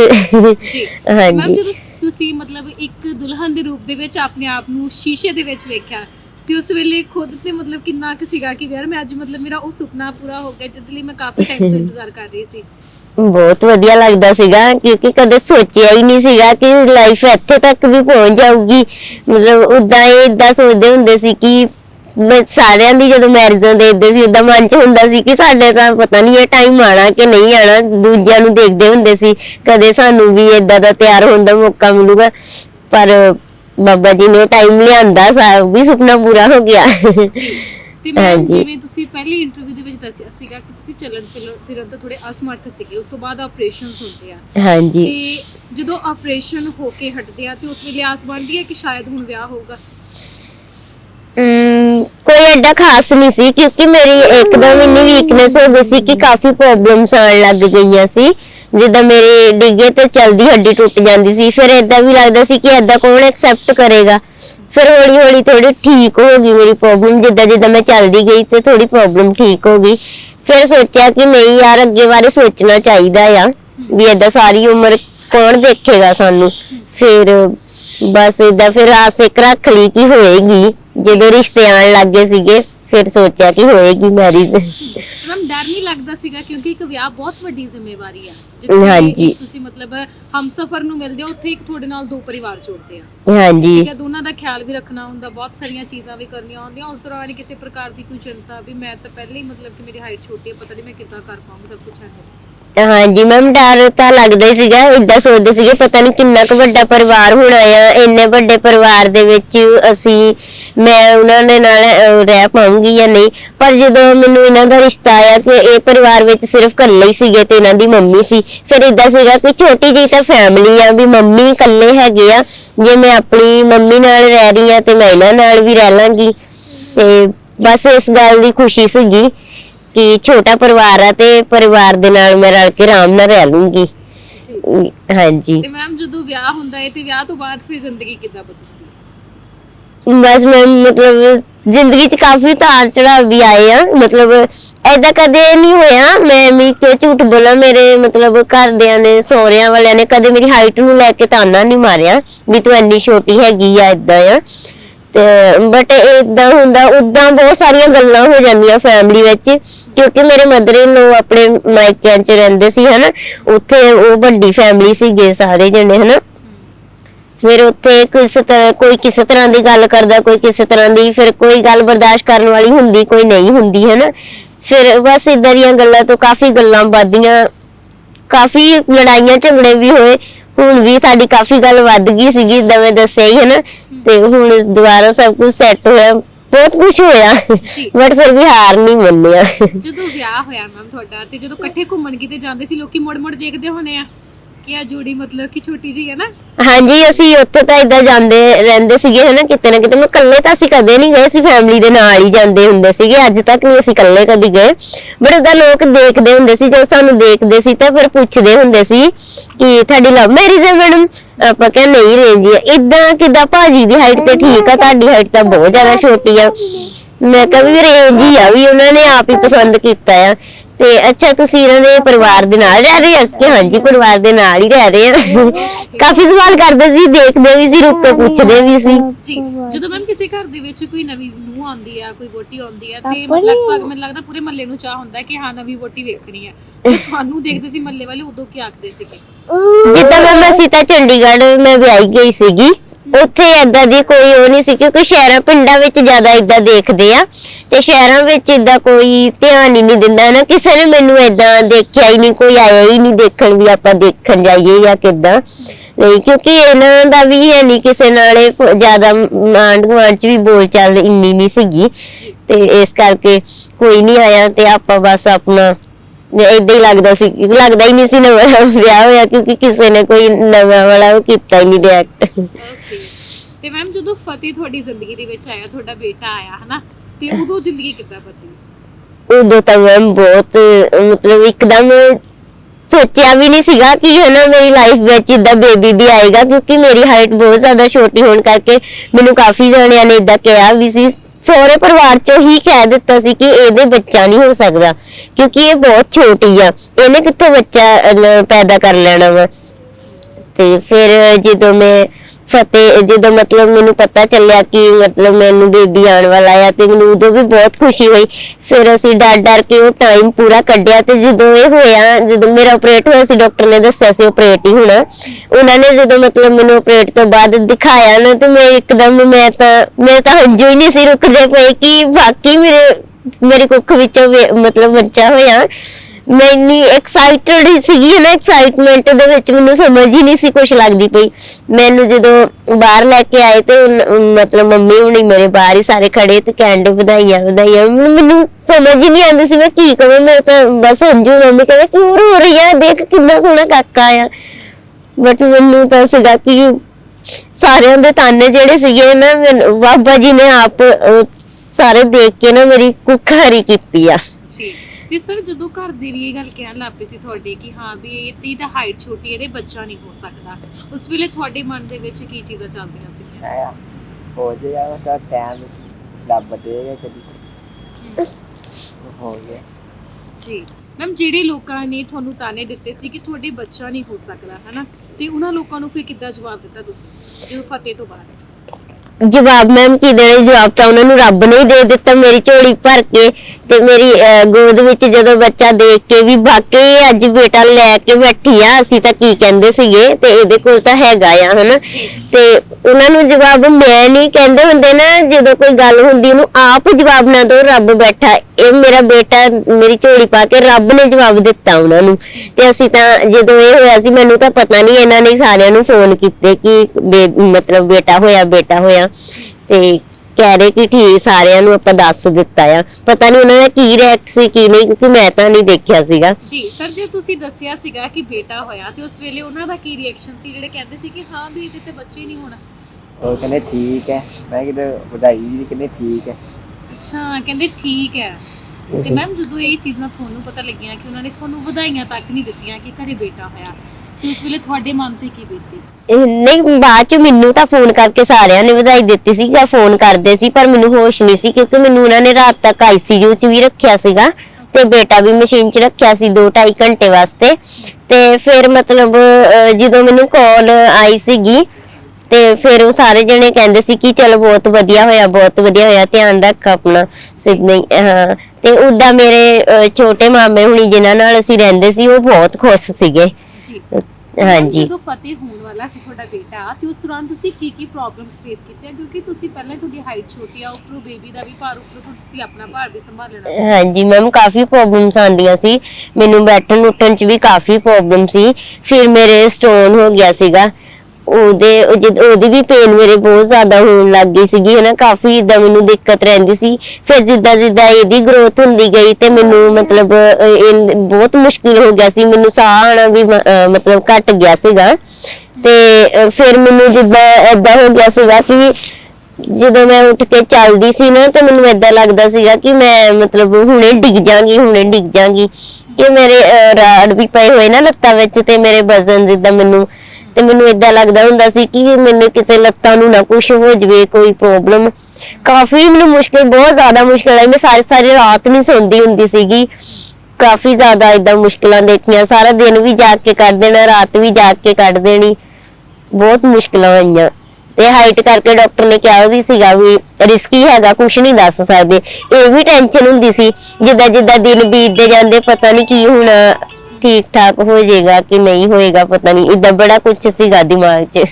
S2: ਜੀ।
S1: ਹਾਂਜੀ।
S2: ਤੁਸੀਂ ਮਤਲਬ ਇੱਕ ਦੁਲਹਨ ਦੇ ਰੂਪ ਦੇ ਵਿੱਚ ਆਪਣੇ ਆਪ ਨੂੰ ਸ਼ੀਸ਼ੇ ਦੇ ਵਿੱਚ ਵੇਖਿਆ ਤੇ ਉਸ ਵੇਲੇ ਖੁਦ ਤੇ ਮਤਲਬ ਕਿੰਨਾ ਕੁ ਸੀਗਾ ਕਿ ਯਾਰ ਮੈਂ ਅੱਜ ਮਤਲਬ ਮੇਰਾ ਉਹ ਸੁਪਨਾ ਪੂਰਾ ਹੋ ਗਿਆ ਜਿਹਦੇ ਲਈ ਮੈਂ ਕਾਫੀ ਟਾਈਮ ਤੋਂ ਇੰਤਜ਼ਾਰ ਕਰ ਰਹੀ ਸੀ।
S1: ਬਹੁਤ ਵਧੀਆ ਲੱਗਦਾ ਸੀਗਾ ਕਿਉਂਕਿ ਕਦੇ ਸੋਚਿਆ ਹੀ ਨਹੀਂ ਸੀਗਾ ਕਿ ਲਾਈਫ ਇੱਥੇ ਤੱਕ ਵੀ ਪਹੁੰਚ ਜਾਊਗੀ। ਮਤਲਬ ਉਦਾਂ ਇਹ ਇਦਾਂ ਸੋਚਦੇ ਹੁੰਦੇ ਸੀ ਕਿ ਮੈਂ ਸਾਰਿਆਂ ਦੀ ਜਦੋਂ ਮੈਰਿਜਾਂ ਦੇਖਦੇ ਸੀ ਉਦਾਂ ਮਨ 'ਚ ਹੁੰਦਾ ਸੀ ਕਿ ਸਾਡੇ ਤਾਂ ਪਤਾ ਨਹੀਂ ਇਹ ਟਾਈਮ ਆਣਾ ਕਿ ਨਹੀਂ ਆਣਾ ਦੂਜਿਆਂ ਨੂੰ ਦੇਖਦੇ ਹੁੰਦੇ ਸੀ ਕਦੇ ਸਾਨੂੰ ਵੀ ਇਦਾਂ ਦਾ ਤਿਆਰ ਹੋਣ ਦਾ ਮੌਕਾ ਮਿਲੂਗਾ। ਪਰ ਬਾਬਾ ਜੀ ਨੇ ਟਾਈਮ ਲਿਆਂਦਾ ਸਾ ਵੀ ਸੁਪਨਾ ਪੂਰਾ ਹੋ ਗਿਆ।
S2: ਤੇ ਮੈਂ
S1: ਹਾਂਜੀ।
S2: ਜਿਵੇਂ ਤੁਸੀਂ ਪਹਿਲੀ ਇੰਟਰਵਿਊ ਦੇ ਵਿੱਚ ਦੱਸਿਆ ਸੀਗਾ ਕਿ ਤੁਸੀਂ ਚੱਲਣ ਫਿਰਨ- ਫਿਰਨ ਤੋਂ ਥੋੜੇ ਅਸਮਰਥ ਸੀਗੇ ਉਸ ਤੋਂ ਬਾਅਦ ਆਪਰੇਸ਼ਨਸ ਹੁੰਦੇ ਆ।
S1: ਹਾਂਜੀ।
S2: ਤੇ ਜਦੋਂ ਆਪਰੇਸ਼ਨ ਹੋ ਕੇ ਹਟਦੇ ਆ ਤੇ ਉਸ ਵੇਲੇ ਆਸ ਬਣਦੀ ਹੈ ਕਿ ਸ਼ਾਇਦ ਹੁਣ ਵਿਆਹ ਹੋਊਗਾ?
S1: ਅਮ, ਕੋਈ ਐਡਾ ਖਾਸ ਨਹੀਂ ਸੀ ਕਿਉਂਕਿ ਮੇਰੀ ਇੱਕਦਮ ਇੰਨੀ ਵੀਕਨੈਸ ਹੋ ਗਈ ਸੀ ਕਿ ਕਾਫੀ ਪ੍ਰੋਬਲਮਸ ਆਉਣ ਲੱਗ ਗਈਆਂ ਸੀ। ਜਿੱਦਾਂ ਮੇਰੇ ਡਿੱਗੇ ਤੇ ਚਲਦੀ ਹੱਡੀ ਟੁੱਟ ਜਾਂਦੀ ਸੀ, ਫਿਰ ਏਦਾਂ ਵੀ ਲੱਗਦਾ ਸੀ ਕਿ ਏਦਾਂ ਕੌਣ ਐਕਸੈਪਟ ਕਰੇਗਾ। ਫਿਰ ਹੌਲੀ ਹੌਲੀ ਥੋੜੀ ਠੀਕ ਹੋ ਗਈ ਮੇਰੀ ਪ੍ਰੋਬਲਮ ਜਿੱਦਾਂ ਜਿੱਦਾਂ ਮੈਂ ਚੱਲਦੀ ਗਈ ਤੇ ਥੋੜੀ ਪ੍ਰੋਬਲਮ ਠੀਕ ਹੋ ਗਈ। ਫਿਰ ਸੋਚਿਆ ਕਿ ਨਹੀਂ ਯਾਰ, ਅੱਗੇ ਬਾਰੇ ਸੋਚਣਾ ਚਾਹੀਦਾ ਆ, ਵੀ ਏਦਾਂ ਸਾਰੀ ਉਮਰ ਕੌਣ ਦੇਖੇਗਾ ਸਾਨੂੰ। ਫਿਰ ਬਸ ਏਦਾਂ ਫਿਰ ਆਸ ਇੱਕ ਰੱਖ ਲਈ ਕਿ ਹੋਏਗੀ। ਜਦੋਂ ਰਿਸ਼ਤੇ ਆਉਣ ਲੱਗੇ ਸੀਗੇ, ਫਿਰ ਸੋਚਿਆ ਕਿ ਹੋਏਗੀ ਮੈਰਿਜ
S2: ਡਰ ਨਹੀਂ ਲੱਗਦਾ ਸੀਗਾ ਕਿਉਂਕਿ ਇੱਕ ਵਿਆਹ ਬਹੁਤ ਵੱਡੀ ਜ਼ਿੰਮੇਵਾਰੀ ਆ।
S1: ਹਾਂਜੀ।
S2: ਤੁਸੀਂ ਮਤਲਬ ਹਮਸਫਰ ਨੂੰ ਮਿਲਦੇ ਹੋ ਉੱਥੇ ਇੱਕ ਤੁਹਾਡੇ ਨਾਲ ਦੋ ਪਰਿਵਾਰ ਜੋੜਦੇ ਆ।
S1: ਹਾਂਜੀ।
S2: ਠੀਕ ਹੈ ਦੋਨਾਂ ਦਾ ਖਿਆਲ ਵੀ ਰੱਖਣਾ ਹੁੰਦਾ ਬਹੁਤ ਸਾਰੀਆਂ ਚੀਜ਼ਾਂ ਵੀ ਕਰਨੀਆਂ ਹੁੰਦੀਆਂ। ਉਸ ਦੌਰਾਨ ਕਿਸੇ ਪ੍ਰਕਾਰ ਦੀ ਕੋਈ ਚਿੰਤਾ ਵੀ ਮੈਂ ਤਾਂ ਪਹਿਲੇ ਹੀ ਮਤਲਬ ਕਿ ਮੇਰੀ ਹਾਈਟ ਛੋਟੀ ਹੈ ਪਤਾ ਨਹੀਂ ਮੈਂ ਕਿੱਦਾਂ ਕਰ ਪਾਉਂਗੀ ਸਭ ਕੁਝ ਹੈ
S1: ਹਾਂਜੀ ਮੈਮ ਡਰ ਤਾਂ ਲੱਗਦਾ ਹੀ ਸੀਗਾ ਇਦਾਂ ਸੋਚਦੇ ਸੀਗੇ ਪਤਾ ਨਹੀਂ ਕਿੰਨਾ ਕੁ ਵੱਡਾ ਪਰਿਵਾਰ ਹੋਣਾ ਆ ਇੰਨੇ ਵੱਡੇ ਪਰਿਵਾਰ ਦੇ ਵਿੱਚ ਅਸੀਂ ਮੈਂ ਉਹਨਾਂ ਦੇ ਨਾਲ ਅਹ, ਰਹਿ ਪਾਉਂਗੀ ਜਾਂ ਨਹੀਂ ਪਰ ਜਦੋਂ ਮੈਨੂੰ ਇਹਨਾਂ ਦਾ ਰਿਸ਼ਤਾ ਆਇਆ ਕਿ ਇਹ ਪਰਿਵਾਰ ਵਿੱਚ ਸਿਰਫ ਇਕੱਲੇ ਹੀ ਸੀਗੇ ਤੇ ਇਹਨਾਂ ਦੀ ਮੰਮੀ ਸੀ ਫਿਰ ਇਦਾਂ ਸੀਗਾ ਕਿ ਛੋਟੀ ਜਿਹੀ ਤਾਂ ਫੈਮਿਲੀ ਆ ਵੀ ਮੰਮੀ ਇਕੱਲੇ ਹੈਗੇ ਆ ਜੇ ਮੈਂ ਆਪਣੀ ਮੰਮੀ ਨਾਲ ਰਹਿ ਰਹੀ ਆ ਤੇ ਮੈਂ ਇਹਨਾਂ ਨਾਲ ਵੀ ਰਹਿ ਲਾਂਗੀ ਤੇ ਬਸ ਇਸ ਗੱਲ ਦੀ ਖੁਸ਼ੀ ਸੀਗੀ। ਕਿ ਛੋਟਾ ਪਰਿਵਾਰ ਆ ਤੇ ਪਰਿਵਾਰ ਦੇ ਨਾਲ ਮੈਂ ਰਲ ਕੇ ਆਰਾਮ ਨਾਲ ਰਹਿ ਲੂੰਗੀ।
S2: ਜੀ।
S1: ਹਾਂਜੀ।
S2: ਤੇ ਮੈਮ ਜਦੋਂ ਵਿਆਹ ਹੁੰਦਾ ਹੈ ਤੇ ਵਿਆਹ ਤੋਂ ਬਾਅਦ ਫਿਰ ਜ਼ਿੰਦਗੀ ਕਿੱਦਾਂ ਬਦਲਦੀ ਹੈ
S1: ਬਸ ਮੈਂ ਮਤਲਬ ਜ਼ਿੰਦਗੀ 'ਚ ਕਾਫੀ ਉਤਾਰ ਚੜਾਵ ਵੀ ਆਏ ਆ। ਮਤਲਬ ਐਦਾਂ ਕਦੇ ਨਹੀਂ ਹੋਇਆ ਮੈਂ ਵੀ ਕਿਉਂ ਝੂਠ ਬੋਲਾਂ ਮੇਰੇ ਮਤਲਬ ਘਰਦਿਆਂ ਨੇ ਸਹੁਰਿਆਂ ਵਾਲਿਆਂ ਨੇ ਕਦੇ ਮੇਰੀ ਹਾਈਟ ਨੂੰ ਲੈ ਕੇ ਤਾਨਾ ਨਹੀਂ ਮਾਰਿਆ ਵੀ ਤੂੰ ਇੰਨੀ ਛੋਟੀ ਹੈਗੀ ਆ ਇਦਾਂ ਆ। ਤੇ ਬਟ ਇਦਾਂ ਹੁੰਦਾ ਉਦਾਂ ਬਹੁਤ ਸਾਰੀਆਂ ਗੱਲਾਂ ਹੋ ਜਾਂਦੀਆਂ ਫੈਮਿਲੀ ਵਿੱਚ, ਕਿਉਂਕਿ ਮੇਰੇ ਮਦਰ ਇਨ ਲੋ ਆਪਣੇ ਮਾਇਕਿਆਂ 'ਚ ਰਹਿੰਦੇ ਸੀ, ਹਨਾ? ਉੱਥੇ ਉਹ ਵੱਡੀ ਫੈਮਿਲੀ ਸੀਗੇ ਸਾਰੇ ਜਣੇ, ਹਨਾ? ਫਿਰ ਉੱਥੇ ਕਿਸੇ ਤਰ੍ਹਾਂ, ਕੋਈ ਕਿਸੇ ਤਰ੍ਹਾਂ ਦੀ ਗੱਲ ਕਰਦਾ, ਕੋਈ ਕਿਸੇ ਤਰ੍ਹਾਂ ਦੀ, ਫਿਰ ਕੋਈ ਗੱਲ ਬਰਦਾਸ਼ਤ ਕਰਨ ਵਾਲੀ ਹੁੰਦੀ, ਕੋਈ ਨਹੀਂ ਹੁੰਦੀ ਹੈ ਫਿਰ ਬਸ ਇਦਾਂ ਦੀਆਂ ਗੱਲਾਂ ਤੋਂ ਕਾਫੀ ਗੱਲਾਂ ਵੱਧਦੀਆਂ, ਕਾਫੀ ਲੜਾਈਆਂ ਝਗੜੇ ਵੀ ਹੋਏ ਹੁਣ ਵੀ ਸਾਡੀ ਕਾਫੀ ਗੱਲ ਵੱਧ ਗਈ ਸੀਗੀ ਮੈਂ ਦੱਸਿਆ ਹੀ ਹੈ ਨਾ ਤੇ ਹੁਣ ਦੁਬਾਰਾ ਸਭ ਕੁਝ ਸੈੱਟ ਹੋਇਆ ਬਹੁਤ ਕੁਝ ਹੋਇਆ
S2: ਜੀ।
S1: ਬਟ ਫਿਰ ਵੀ ਹਾਰ ਨਹੀਂ ਮੰਨਿਆ
S2: ਜਦੋਂ ਵਿਆਹ ਹੋਇਆ ਮੈਮ ਤੁਹਾਡਾ ਤੇ ਜਦੋਂ ਇਕੱਠੇ ਘੁੰਮਣ ਕਿਤੇ ਜਾਂਦੇ ਸੀ ਲੋਕੀ ਮੁੜ ਮੁੜ ਦੇਖਦੇ ਹੋਣੇ ਆ ਕਿ ਜੋੜੀ ਮਤਲਬ ਕਿ ਛੋਟੀ ਜੀ ਹੈ ਨਾ?
S1: ਹਾਂਜੀ, ਅਸੀਂ ਉੱਥੇ ਤਾਂ ਇਦਾਂ ਜਾਂਦੇ ਰਹਿੰਦੇ ਸੀਗੇ, ਹਨਾ, ਕਿਤੇ ਨਾ ਕਿਤੇ। ਮੈਂ ਇਕੱਲੇ ਤਾਂ ਅਸੀਂ ਕਦੇ ਨਹੀਂ ਗਏ ਸੀ ਫੈਮਿਲੀ ਦੇ ਨਾਲ ਹੀ ਜਾਂਦੇ ਹੁੰਦੇ ਸੀਗੇ। ਅੱਜ ਤੱਕ ਨਹੀਂ ਅਸੀਂ ਇਕੱਲੇ ਕਦੀ ਗਏ। ਬਟ ਉਹਦਾ ਲੋਕ ਦੇਖਦੇ ਹੁੰਦੇ ਸੀ, ਜਦੋਂ ਸਾਨੂੰ ਦੇਖਦੇ ਸੀ, ਤਾਂ ਫਿਰ ਪੁੱਛਦੇ ਹੁੰਦੇ ਸੀ ਕਿ ਤੁਹਾਡੀ ਲਵ ਮੈਰਿਜ ਹੈ ਮੈਡਮ ਆਪਾਂ ਕਹਿੰਦੇ ਨਹੀਂ ਰੇਂਜੀ ਹੈ ਇਦਾਂ ਕਿਦਾਂ ਭਾਜੀ ਦੀ ਹਾਈਟ ਤੇ ਠੀਕ ਆ, ਤੁਹਾਡੀ ਹਾਈਟ ਤਾਂ ਬਹੁਤ ਜ਼ਿਆਦਾ ਛੋਟੀ ਆ। ਮੈਂ ਕਿਹਾ ਵੀ ਰੇਂਜ ਹੀ ਆ, ਵੀ ਉਹਨਾਂ ਨੇ ਆਪ ਹੀ ਪਸੰਦ ਕੀਤਾ ਆ। ਤੇ ਅੱਛਾ ਤੁਸੀਂ ਇਹਨਾਂ ਦੇ ਪਰਿਵਾਰ ਦੇ ਨਾਲ ਰਹਿ ਰਹੇ ਹੋ? ਕਿ ਹਾਂਜੀ ਪਰਿਵਾਰ ਦੇ ਨਾਲ ਹੀ ਰਹਿ ਰਹੇ ਆ ਕਾਫੀ ਸਵਾਲ ਕਰਦੇ ਸੀ ਦੇਖਦੇ ਵੀ ਸੀ ਰੁੱਕ ਕੇ ਪੁੱਛਦੇ ਵੀ ਸੀ।
S2: ਜੀ ਜਦੋਂ ਮੈਮ ਕਿਸੇ ਘਰ ਦੇ ਵਿੱਚ ਕੋਈ ਨਵੀਂ ਨੂੰਹ ਆਉਂਦੀ ਆ ਕੋਈ ਵੋਟੀ ਆਉਂਦੀ ਆ ਤੇ ਲਗਭਗ ਮੈਨੂੰ ਲੱਗਦਾ ਪੂਰੇ ਮਹੱਲੇ ਨੂੰ ਚਾਹ ਹੁੰਦਾ ਹੈ ਕਿ ਹਾਂ ਨਵੀਂ ਵੋਟੀ ਵੇਖਣੀ ਆ। ਤੇ ਤੁਹਾਨੂੰ ਦੇਖਦੇ ਸੀ ਮਹੱਲੇ ਵਾਲੇ ਉਦੋਂ ਕੀ ਆਖਦੇ ਸੀਗੇ?
S1: ਜਿੱਦਾਂ ਮੈਂ ਮੈਂ ਸੀਤਾ ਚੰਡੀਗੜ੍ਹ ਮੈਂ ਵਿਆਹੀ ਗਈ ਸੀਗੀ। ਉੱਥੇ ਏਦਾਂ ਦੀ ਕੋਈ ਉਹ ਨਹੀਂ ਸੀ, ਕਿਉਂਕਿ ਸ਼ਹਿਰਾਂ ਪਿੰਡਾਂ ਵਿੱਚ ਜ਼ਿਆਦਾ ਏਦਾਂ ਦੇਖਦੇ ਆ ਤੇ ਸ਼ਹਿਰਾਂ ਵਿੱਚ ਏਦਾਂ ਕੋਈ ਧਿਆਨ ਹੀ ਨਹੀਂ ਦਿੰਦਾ ਨਾ, ਕਿਸੇ ਨੇ ਮੈਨੂੰ ਏਦਾਂ ਦੇਖਿਆ ਹੀ ਨਹੀਂ, ਕੋਈ ਆਇਆ ਹੀ ਨਹੀਂ ਦੇਖਣ ਵੀ ਆਪਾਂ ਦੇਖਣ ਜਾਈਏ ਜਾਂ ਕਿੱਦਾਂ। ਨਹੀਂ, ਕਿਉਂਕਿ ਇਹਨਾਂ ਦਾ ਵੀ ਹੈ ਨਹੀਂ, ਕਿਸੇ ਨਾਲ ਜ਼ਿਆਦਾ ਮਾਂਡ ਗੁਆਂਢ ਚ ਵੀ ਬੋਲ ਚਾਲ ਇੰਨੀ ਨਹੀਂ ਸੀਗੀ ਤੇ ਇਸ ਕਰਕੇ ਕੋਈ ਨਹੀਂ ਆਇਆ ਤੇ ਆਪਾਂ ਬਸ ਆਪਣਾ ਏਦਾਂ ਹੀ ਲੱਗਦਾ ਸੀ ਲੱਗਦਾ ਹੀ ਨਹੀਂ ਸੀ ਨਵਾਂ ਵਿਆਹ ਹੋਇਆ ਕਿਉਂਕਿ ਕਿਸੇ ਨੇ ਕੋਈ ਨਵਾਂ ਵਾਲਾ ਉਹ ਕੀਤਾ ਹੀ ਨਹੀਂ ਰਿਐਕਟ
S2: ਤੇ ਮੈਮ ਜਦੋਂ ਫਤਿਹ ਤੁਹਾਡੀ ਜ਼ਿੰਦਗੀ ਦੇ ਵਿੱਚ ਆਇਆ ਤੁਹਾਡਾ ਬੇਟਾ ਆਇਆ ਹਨਾ? ਤੇ ਉਦੋਂ ਜ਼ਿੰਦਗੀ ਕਿੱਦਾਂ ਬਦਲੀ?
S1: ਉਦੋਂ ਤਾਂ ਮੈਂ ਬਹੁਤ ਮਤਲਬ ਇੱਕਦਮ ਸੋਚਿਆ ਵੀ ਨਹੀਂ ਸੀਗਾ ਕਿ ਹਨਾ ਮੇਰੀ ਲਾਈਫ ਵਿੱਚ ਇਦਾਂ ਬੇਬੀ ਵੀ ਆਏਗਾ ਕਿਉਂਕਿ ਮੇਰੀ ਹਾਈਟ ਬਹੁਤ ਜ਼ਿਆਦਾ ਛੋਟੀ ਹੋਣ ਕਰਕੇ ਮੈਨੂੰ ਕਾਫੀ ਜਣਿਆਂ ਨੇ ਇਦਾਂ ਕਿਹਾ ਵੀ ਸੀ ਸਹੁਰੇ ਪਰਿਵਾਰ ਚੋਂ ਹੀ ਕਹਿ ਦਿੱਤਾ ਸੀ ਕਿ ਇਹਦੇ ਬੱਚਾ ਨਹੀਂ ਹੋ ਸਕਦਾ ਕਿਉਂਕਿ ਇਹ ਬਹੁਤ ਛੋਟੀ ਆ ਇਹਨੇ ਕਿੱਥੋਂ ਬੱਚਾ ਅਹ, ਪੈਦਾ ਕਰ ਲੈਣਾ ਵਾ? ਤੇ ਫਿਰ ਜਦੋਂ ਮੈਂ ਫਤਿਹ ਜਦੋਂ ਮਤਲਬ ਮੈਨੂੰ ਪਤਾ ਚੱਲਿਆ ਕਿ ਮਤਲਬ ਮੈਨੂੰ ਬੇਬੀ ਆਉਣ ਵਾਲਾ ਆ ਤੇ ਮੈਨੂੰ ਉਦੋਂ ਵੀ ਬਹੁਤ ਖੁਸ਼ੀ ਹੋਈ। ਫਿਰ ਅਸੀਂ ਡਰ ਡਰ ਕੇ ਉਹ ਟਾਈਮ ਪੂਰਾ ਕੱਢਿਆ ਤੇ ਜਦੋਂ ਇਹ ਹੋਇਆ, ਜਦੋਂ ਮੇਰਾ ਆਪਰੇਟ ਹੋਇਆ ਸੀ ਡਾਕਟਰ ਨੇ ਦੱਸਿਆ ਸੀ ਆਪਰੇਟ ਹੀ ਹੋਣਾ। ਉਹਨਾਂ ਨੇ ਜਦੋਂ ਮਤਲਬ ਮੈਨੂੰ ਆਪਰੇਟ ਤੋਂ ਬਾਅਦ ਦਿਖਾਇਆ ਨਾ, ਤੇ ਮੈਂ ਇੱਕਦਮ ਮੈਂ ਤਾਂ ਮੈਂ ਤਾਂ ਹੰਝੂ ਹੀ ਨਹੀਂ ਸੀ ਰੁਕਦੇ ਪਏ ਕਿ ਵਾਕਈ ਮੇਰੇ ਮੇਰੇ ਕੁੱਖ ਵਿੱਚੋਂ ਮਤਲਬ ਬੱਚਾ ਹੋਇਆ। ਮੈਂ ਇੰਨੀ ਐਕਸਾਈਟਡ ਸੀਗੀ ਨਾ ਐਕਸਾਈਟਮੈਂਟ ਦੇ ਵਿੱਚ ਮੈਨੂੰ ਸਮਝ ਹੀ ਨਹੀਂ ਸੀ ਕੁਝ ਲੱਗਦੀ ਪਈ। ਮੈਨੂੰ ਜਦੋਂ ਬਾਹਰ ਲੈ ਕੇ ਆਏ ਤੇ ਮਤਲਬ ਮੰਮੀ ਹੁਣੀ ਮੇਰੇ ਬਾਹਰ ਹੀ ਸਾਰੇ ਖੜੇ ਤੇ ਕਹਿੰਦੇ ਵਧਾਈਆਂ ਵਧਾਈਆਂ। ਮੈਨੂੰ ਸਮਝ ਹੀ ਨਹੀਂ ਆਉਂਦੀ ਸੀ ਮੈਂ ਕੀ ਕਰਾਂ ਮੈਂ ਤਾਂ ਬਸ ਹੰਝੂ ਮੰਮੀ ਕਹਿੰਦੇ ਕਿਉਂ ਰੋ ਰਹੀ ਆ? ਦੇਖ ਕਿੰਨਾ ਸੋਹਣਾ ਕਾਕਾ ਆ। ਬਟ ਮੈਨੂੰ ਤਾਂ ਸੀਗਾ ਕਿ ਸਾਰਿਆਂ ਦੇ ਤਾਨੇ ਜਿਹੜੇ ਸੀਗੇ ਨਾ, ਮੈਨੂੰ- ਬਾਬਾ ਜੀ ਨੇ ਆਪ ਸਾਰੇ ਦੇਖ ਕੇ ਨਾ ਮੇਰੀ ਕੁੱਖ ਹਰੀ ਕੀਤੀ ਆ।
S2: ਜੀ ਤੇ ਸਰ ਜਦੋਂ ਘਰ ਦੇ ਵੀ ਇਹ ਗੱਲ ਕਹਿਣ ਲੱਗ ਪਏ ਸੀ ਤੁਹਾਡੇ ਕਿ ਹਾਂ ਵੀ ਇਹ ਤੀ ਤਾਂ ਹਾਈਟ ਛੋਟੀ ਹੈ ਇਹਦੇ ਬੱਚਾ ਨਹੀਂ ਹੋ ਸਕਦਾ ਉਸ ਵੇਲੇ ਤੁਹਾਡੇ ਮਨ ਦੇ ਵਿੱਚ ਕੀ ਚੀਜ਼ਾਂ ਚੱਲਦੀਆਂ ਸੀ
S3: ਆਇਆ ਹੋ ਜਾਏਗਾ ਤਾਂ ਟਾਈਮ ਲੱਭ ਦੇਗਾ ਕਦੀ। ਹੋ ਗਿਆ।
S2: ਜੀ। ਮੈਮ ਜਿਹੜੇ ਲੋਕਾਂ ਨੇ ਤੁਹਾਨੂੰ ਤਾਨੇ ਦਿੱਤੇ ਸੀ ਕਿ ਤੁਹਾਡੇ ਬੱਚਾ ਨਹੀਂ ਹੋ ਸਕਦਾ ਹਨਾ? ਤੇ ਉਹਨਾਂ ਲੋਕਾਂ ਨੂੰ ਫਿਰ ਕਿੱਦਾਂ ਜਵਾਬ ਦਿੱਤਾ ਤੁਸੀਂ ਜਦੋਂ ਫਤਿਹ ਤੋਂ ਬਾਅਦ?
S1: ਜਵਾਬ ਮੈਮ ਕੀ ਦੇਣੇ ਜਵਾਬ ਤਾਂ ਉਹਨਾਂ ਨੂੰ ਰੱਬ ਨੇ ਹੀ ਦੇ ਦਿੱਤਾ ਮੇਰੀ ਝੋਲੀ ਭਰ ਕੇ ਤੇ ਮੇਰੀ ਅਹ, ਗੋਦ ਵਿੱਚ ਜਦੋਂ ਬੱਚਾ ਦੇਖ ਕੇ ਵੀ ਵਾਕਈ ਅੱਜ ਬੇਟਾ ਲੈ ਕੇ ਬੈਠੀ ਆ ਅਸੀਂ ਤਾਂ ਕੀ ਕਹਿੰਦੇ ਸੀਗੇ ਤੇ ਇਹਦੇ ਕੋਲ ਤਾਂ ਹੈਗਾ ਆ ਹਨਾ? ਤੇ ਉਹਨਾਂ ਨੂੰ ਜਵਾਬ ਮੈਂ ਨਹੀਂ ਕਹਿੰਦੇ ਹੁੰਦੇ ਨਾ ਜਦੋਂ ਕੋਈ ਗੱਲ ਹੁੰਦੀ ਉਹਨੂੰ ਆਪ ਜਵਾਬ ਨਾ ਦੋ ਰੱਬ ਬੈਠਾ ਇਹ ਮੇਰਾ ਬੇਟਾ ਮੇਰੀ ਝੋਲੀ ਪਾ ਕੇ ਰੱਬ ਨੇ ਜਵਾਬ ਦਿੱਤਾ ਉਹਨਾਂ ਨੂੰ। ਤੇ ਅਸੀਂ ਤਾਂ ਜਦੋਂ ਇਹ ਹੋਇਆ ਸੀ ਮੈਨੂੰ ਤਾਂ ਪਤਾ ਨਹੀਂ ਇਹਨਾਂ ਨੇ ਸਾਰਿਆਂ ਨੂੰ ਫੋਨ ਕੀਤੇ ਕਿ ਬੇ- ਮਤਲਬ ਬੇਟਾ ਹੋਇਆ ਬੇਟਾ ਹੋਇਆ। ਤੇ ਕਹਿ ਰਹੇ ਕਿ ਠੀਕ ਸਾਰਿਆਂ ਨੂੰ ਆਪਾਂ ਦੱਸ ਦਿੱਤਾ ਆ। ਪਤਾ ਨਹੀਂ ਉਹਨਾਂ ਦਾ ਕੀ ਰਿਐਕਟ ਸੀ ਕੀ ਨਹੀਂ ਕਿਉਂਕਿ ਮੈਂ ਤਾਂ ਨਹੀਂ ਦੇਖਿਆ ਸੀਗਾ।
S2: ਜੀ ਸਰ ਜੇ ਤੁਸੀਂ ਦੱਸਿਆ ਸੀਗਾ ਕਿ ਬੇਟਾ ਹੋਇਆ ਤੇ ਉਸ ਵੇਲੇ ਉਹਨਾਂ ਦਾ ਕੀ ਰਿਐਕਸ਼ਨ ਸੀ? ਜਿਹੜੇ ਕਹਿੰਦੇ ਸੀ ਕਿ ਹਾਂ ਵੀ ਇਹਦੇ ਤੇ ਬੱਚੇ ਨਹੀਂ ਹੋਣਾ।
S3: ਉਹ ਕਹਿੰਦੇ ਠੀਕ ਹੈ ਮੈਂ ਕਿਹਾ ਵਧਾਈ ਜੀ ਕਹਿੰਦੇ ਠੀਕ ਹੈ।
S2: ਅੱਛਾ ਕਹਿੰਦੇ ਠੀਕ ਹੈ। ਤੇ ਮੈਮ ਜਦੋਂ ਇਹ ਚੀਜ਼ਾਂ ਤੁਹਾਨੂੰ ਪਤਾ ਲੱਗੀਆਂ ਕਿ ਉਹਨਾਂ ਨੇ ਤੁਹਾਨੂੰ ਵਧਾਈਆਂ ਤੱਕ ਨਹੀਂ ਦਿੱਤੀਆਂ ਕਿ ਘਰੇ ਬੇਟਾ ਹੋਇਆ ਤੇ ਉਸ ਵੇਲੇ ਤੁਹਾਡੇ ਮਨ ਤੇ ਕੀ ਬੀਤੀ?
S1: ਨਹੀਂ ਬਾਅਦ ਚ ਮੈਨੂੰ ਤਾਂ ਫੋਨ ਕਰਕੇ ਸਾਰਿਆਂ ਨੇ ਵਧਾਈ ਦਿੱਤੀ ਸੀ ਜਾਂ ਫੋਨ ਕਰਦੇ ਸੀ ਪਰ ਮੈਨੂੰ ਹੋਸ਼ ਨਹੀਂ ਸੀ ਕਿਉਂਕਿ ਮੈਨੂੰ ਉਹਨਾਂ ਨੇ ਰਾਤ ਤੱਕ ਆਈਸੀਯੂ ਚ ਵੀ ਰੱਖਿਆ ਸੀਗਾ ਤੇ ਬੇਟਾ ਵੀ ਮਸ਼ੀਨ 'ਚ ਰੱਖਿਆ ਸੀ 2.5 ਘੰਟੇ ਵਾਸਤੇ। ਤੇ ਫਿਰ ਮਤਲਬ ਅਹ, ਜਦੋਂ ਮੈਨੂੰ ਕਾਲ ਆਈ ਸੀਗੀ ਤੇ ਫਿਰ ਉਹ ਸਾਰੇ ਜਣੇ ਕਹਿੰਦੇ ਸੀ ਕਿ ਚਲ ਬਹੁਤ ਵਧੀਆ ਹੋਇਆ ਬਹੁਤ ਵਧੀਆ ਹੋਇਆ ਧਿਆਨ ਰੱਖ ਆਪਣਾ ਸਿੱਧੇ ਹਾਂ ਤੇ ਉਦਾਂ ਮੇਰੇ ਅਹ, ਛੋਟੇ ਮਾਮੇ ਹੁਣੀ ਜਿਨ੍ਹਾਂ ਨਾਲ ਅਸੀਂ ਰਹਿੰਦੇ ਸੀ ਉਹ ਬਹੁਤ ਖੁਸ਼ ਸੀਗੇ।
S2: ਜੀ।
S1: ਹਾਂਜੀ।
S2: ਜਦੋਂ ਫਤਿਹ ਹੋਣ ਵਾਲਾ ਸੀ ਤੁਹਾਡਾ ਬੇਟਾ ਤੇ ਉਸ ਦੌਰਾਨ ਤੁਸੀਂ ਕੀ ਕੀ ਪ੍ਰੋਬਲਮਸ ਫੇਸ ਕੀਤੀਆਂ ਕਿਉਂਕਿ ਤੁਸੀਂ ਪਹਿਲਾਂ ਹੀ ਤੁਹਾਡੀ ਹਾਈਟ ਛੋਟੀ ਆ ਉੱਪਰੋਂ ਬੇਬੀ ਦਾ ਵੀ ਭਾਰ ਉੱਪਰੋਂ ਤੁਸੀਂ ਆਪਣਾ ਭਾਰ ਵੀ ਸੰਭਾਲਣਾ
S1: ਹਾਂਜੀ ਮੈਮ ਕਾਫੀ ਪ੍ਰੋਬਲਮਸ ਆਉਂਦੀਆਂ ਸੀ। ਮੈਨੂੰ ਬੈਠਣ ਉੱਠਣ ਚ ਵੀ ਕਾਫੀ ਪ੍ਰੋਬਲਮ ਸੀ। ਫਿਰ ਮੇਰੇ ਸਟੋਨ ਹੋ ਗਿਆ ਸੀਗਾ। ਉਹਦੇ ਉਹ ਜਦ ਉਹਦੀ ਵੀ ਪੇਨ ਮੇਰੇ ਬਹੁਤ ਜ਼ਿਆਦਾ ਹੋਣ ਲੱਗ ਗਈ ਸੀਗੀ ਹਨਾ ਕਾਫੀ ਇਦਾਂ ਮੈਨੂੰ ਦਿੱਕਤ ਰਹਿੰਦੀ ਸੀ। ਫਿਰ ਜਿੱਦਾਂ ਜਿੱਦਾਂ ਇਹਦੀ ਗਰੋਥ ਹੁੰਦੀ ਗਈ ਤੇ ਮੈਨੂੰ ਮਤਲਬ ਅਹ, ਇਹ ਬਹੁਤ ਮੁਸ਼ਕਿਲ ਹੋ ਗਿਆ ਸੀ ਮੈਨੂੰ ਸਾਹ ਆਣਾ ਵੀ ਮ- ਅਹ, ਮਤਲਬ ਘਟ ਗਿਆ ਸੀਗਾ। ਤੇ ਅਹ, ਫਿਰ ਮੈਨੂੰ ਜਿੱਦਾਂ ਏਦਾਂ ਹੋ ਗਿਆ ਸੀਗਾ ਕਿ ਜਦੋਂ ਮੈਂ ਉੱਠ ਕੇ ਚੱਲਦੀ ਸੀ ਨਾ ਤੇ ਮੈਨੂੰ ਏਦਾਂ ਲੱਗਦਾ ਸੀਗਾ ਕਿ ਮੈਂ ਮਤਲਬ ਹੁਣੇ ਡਿੱਗ ਜਾਗੀ ਹੁਣੇ ਡਿੱਗ ਜਾਗੀ ਕਿ ਮੇਰੇ ਅਹ, ਰਾੜ ਵੀ ਪਏ ਹੋਏ ਨਾ ਲੱਤਾਂ ਵਿੱਚ ਤੇ ਮੇਰੇ ਵਜ਼ਨ ਜਿੱਦਾਂ ਮੈਨੂੰ ਤੇ ਮੈਨੂੰ ਏਦਾਂ ਲੱਗਦਾ ਹੁੰਦਾ ਸੀ ਕਿ ਮੈਨੂੰ ਕਿਸੇ ਲੱਤਾਂ ਨੂੰ ਨਾ ਕੁਝ ਹੋ ਜਵੇ, ਕੋਈ ਪ੍ਰੋਬਲਮ ਕਾਫੀ ਮੈਨੂੰ ਮੁਸ਼ਕਿਲ, ਬਹੁਤ ਜ਼ਿਆਦਾ ਮੁਸ਼ਕਿਲ ਆਈ। ਮੈਂ ਸਾਰੀ ਸਾਰੀ ਰਾਤ ਨਹੀਂ ਸੌਂਦੀ ਹੁੰਦੀ ਸੀਗੀ। ਕਾਫੀ ਜ਼ਿਆਦਾ ਇਦਾਂ ਮੁਸ਼ਕਿਲਾਂ ਦੇਖੀਆਂ। ਸਾਰਾ ਦਿਨ ਵੀ ਜਾਗ ਕੇ ਕੱਢ ਦੇਣਾ, ਰਾਤ ਵੀ ਜਾਗ ਕੇ ਕੱਢ ਦੇਣੀ। ਬਹੁਤ ਮੁਸ਼ਕਿਲਾਂ ਆਈਆਂ ਤੇ ਹਾਈਟ ਕਰਕੇ ਡਾਕਟਰ ਨੇ ਕਿਹਾ ਵੀ ਸੀਗਾ ਵੀ ਰਿਸਕੀ ਹੈਗਾ ਕੁਝ ਨਹੀਂ ਦੱਸ ਸਕਦੇ। ਇਹ ਵੀ ਟੈਨਸ਼ਨ ਹੁੰਦੀ ਸੀ। ਜਿੱਦਾਂ ਜਿੱਦਾਂ ਦਿਨ ਬੀਤਦੇ ਜਾਂਦੇ, ਪਤਾ ਨਹੀਂ ਕੀ ਹੁਣ। ਠੀਕ ਠਾਕ ਹੋ ਜਾਏਗਾ ਕਿ ਨਹੀਂ ਹੋਏਗਾ ਪਤਾ ਨਹੀਂ। ਇਦਾਂ ਬੜਾ ਕੁਝ ਸੀਗਾ ਦਿਮਾਗ 'ਚ।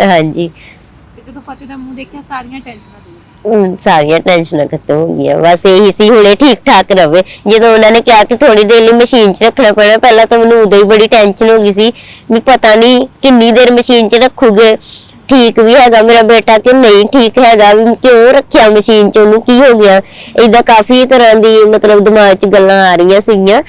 S1: ਹਾਂਜੀ।
S2: ਤੇ ਜਦੋਂ ਫਤਿਹ ਦਾ ਮੂੰਹ ਦੇਖਿਆ ਸਾਰੀਆਂ ਟੈਨਸ਼ਨਾਂ ਦੂਰ
S1: ਹੁਣ ਸਾਰੀਆਂ ਟੈਨਸ਼ਨਾਂ ਖਤਮ ਹੋ ਗਈਆਂ। ਬਸ ਇਹੀ ਸੀ ਹੁਣੇ ਠੀਕ ਠਾਕ ਰਵੇ। ਜਦੋਂ ਉਹਨਾਂ ਨੇ ਕਿਹਾ ਕਿ ਥੋੜੀ ਦੇਰ ਲਈ ਮਸ਼ੀਨ 'ਚ ਰੱਖਣਾ ਪੈਣਾ ਪਹਿਲਾਂ ਤਾਂ ਮੈਨੂੰ ਉਦੋਂ ਹੀ ਬੜੀ ਟੈਨਸ਼ਨ ਹੋ ਗਈ ਸੀ ਵੀ ਪਤਾ ਨਹੀਂ ਕਿੰਨੀ ਦੇਰ ਮਸ਼ੀਨ 'ਚ ਰੱਖੂਗੇ। ਠੀਕ ਵੀ ਹੈਗਾ ਮੇਰਾ ਬੇਟਾ ਕਿ ਨਹੀਂ ਠੀਕ ਹੈਗਾ ਵੀ ਕਿਉਂ ਰੱਖਿਆ ਮਸ਼ੀਨ 'ਚ ਉਹਨੂੰ ਕੀ ਹੋ ਗਿਆ? ਇਦਾਂ ਕਾਫੀ ਤਰ੍ਹਾਂ ਦੀ ਮਤਲਬ ਦਿਮਾਗ 'ਚ ਗੱਲਾਂ ਆ ਰਹੀਆਂ ਸੀਗੀਆਂ।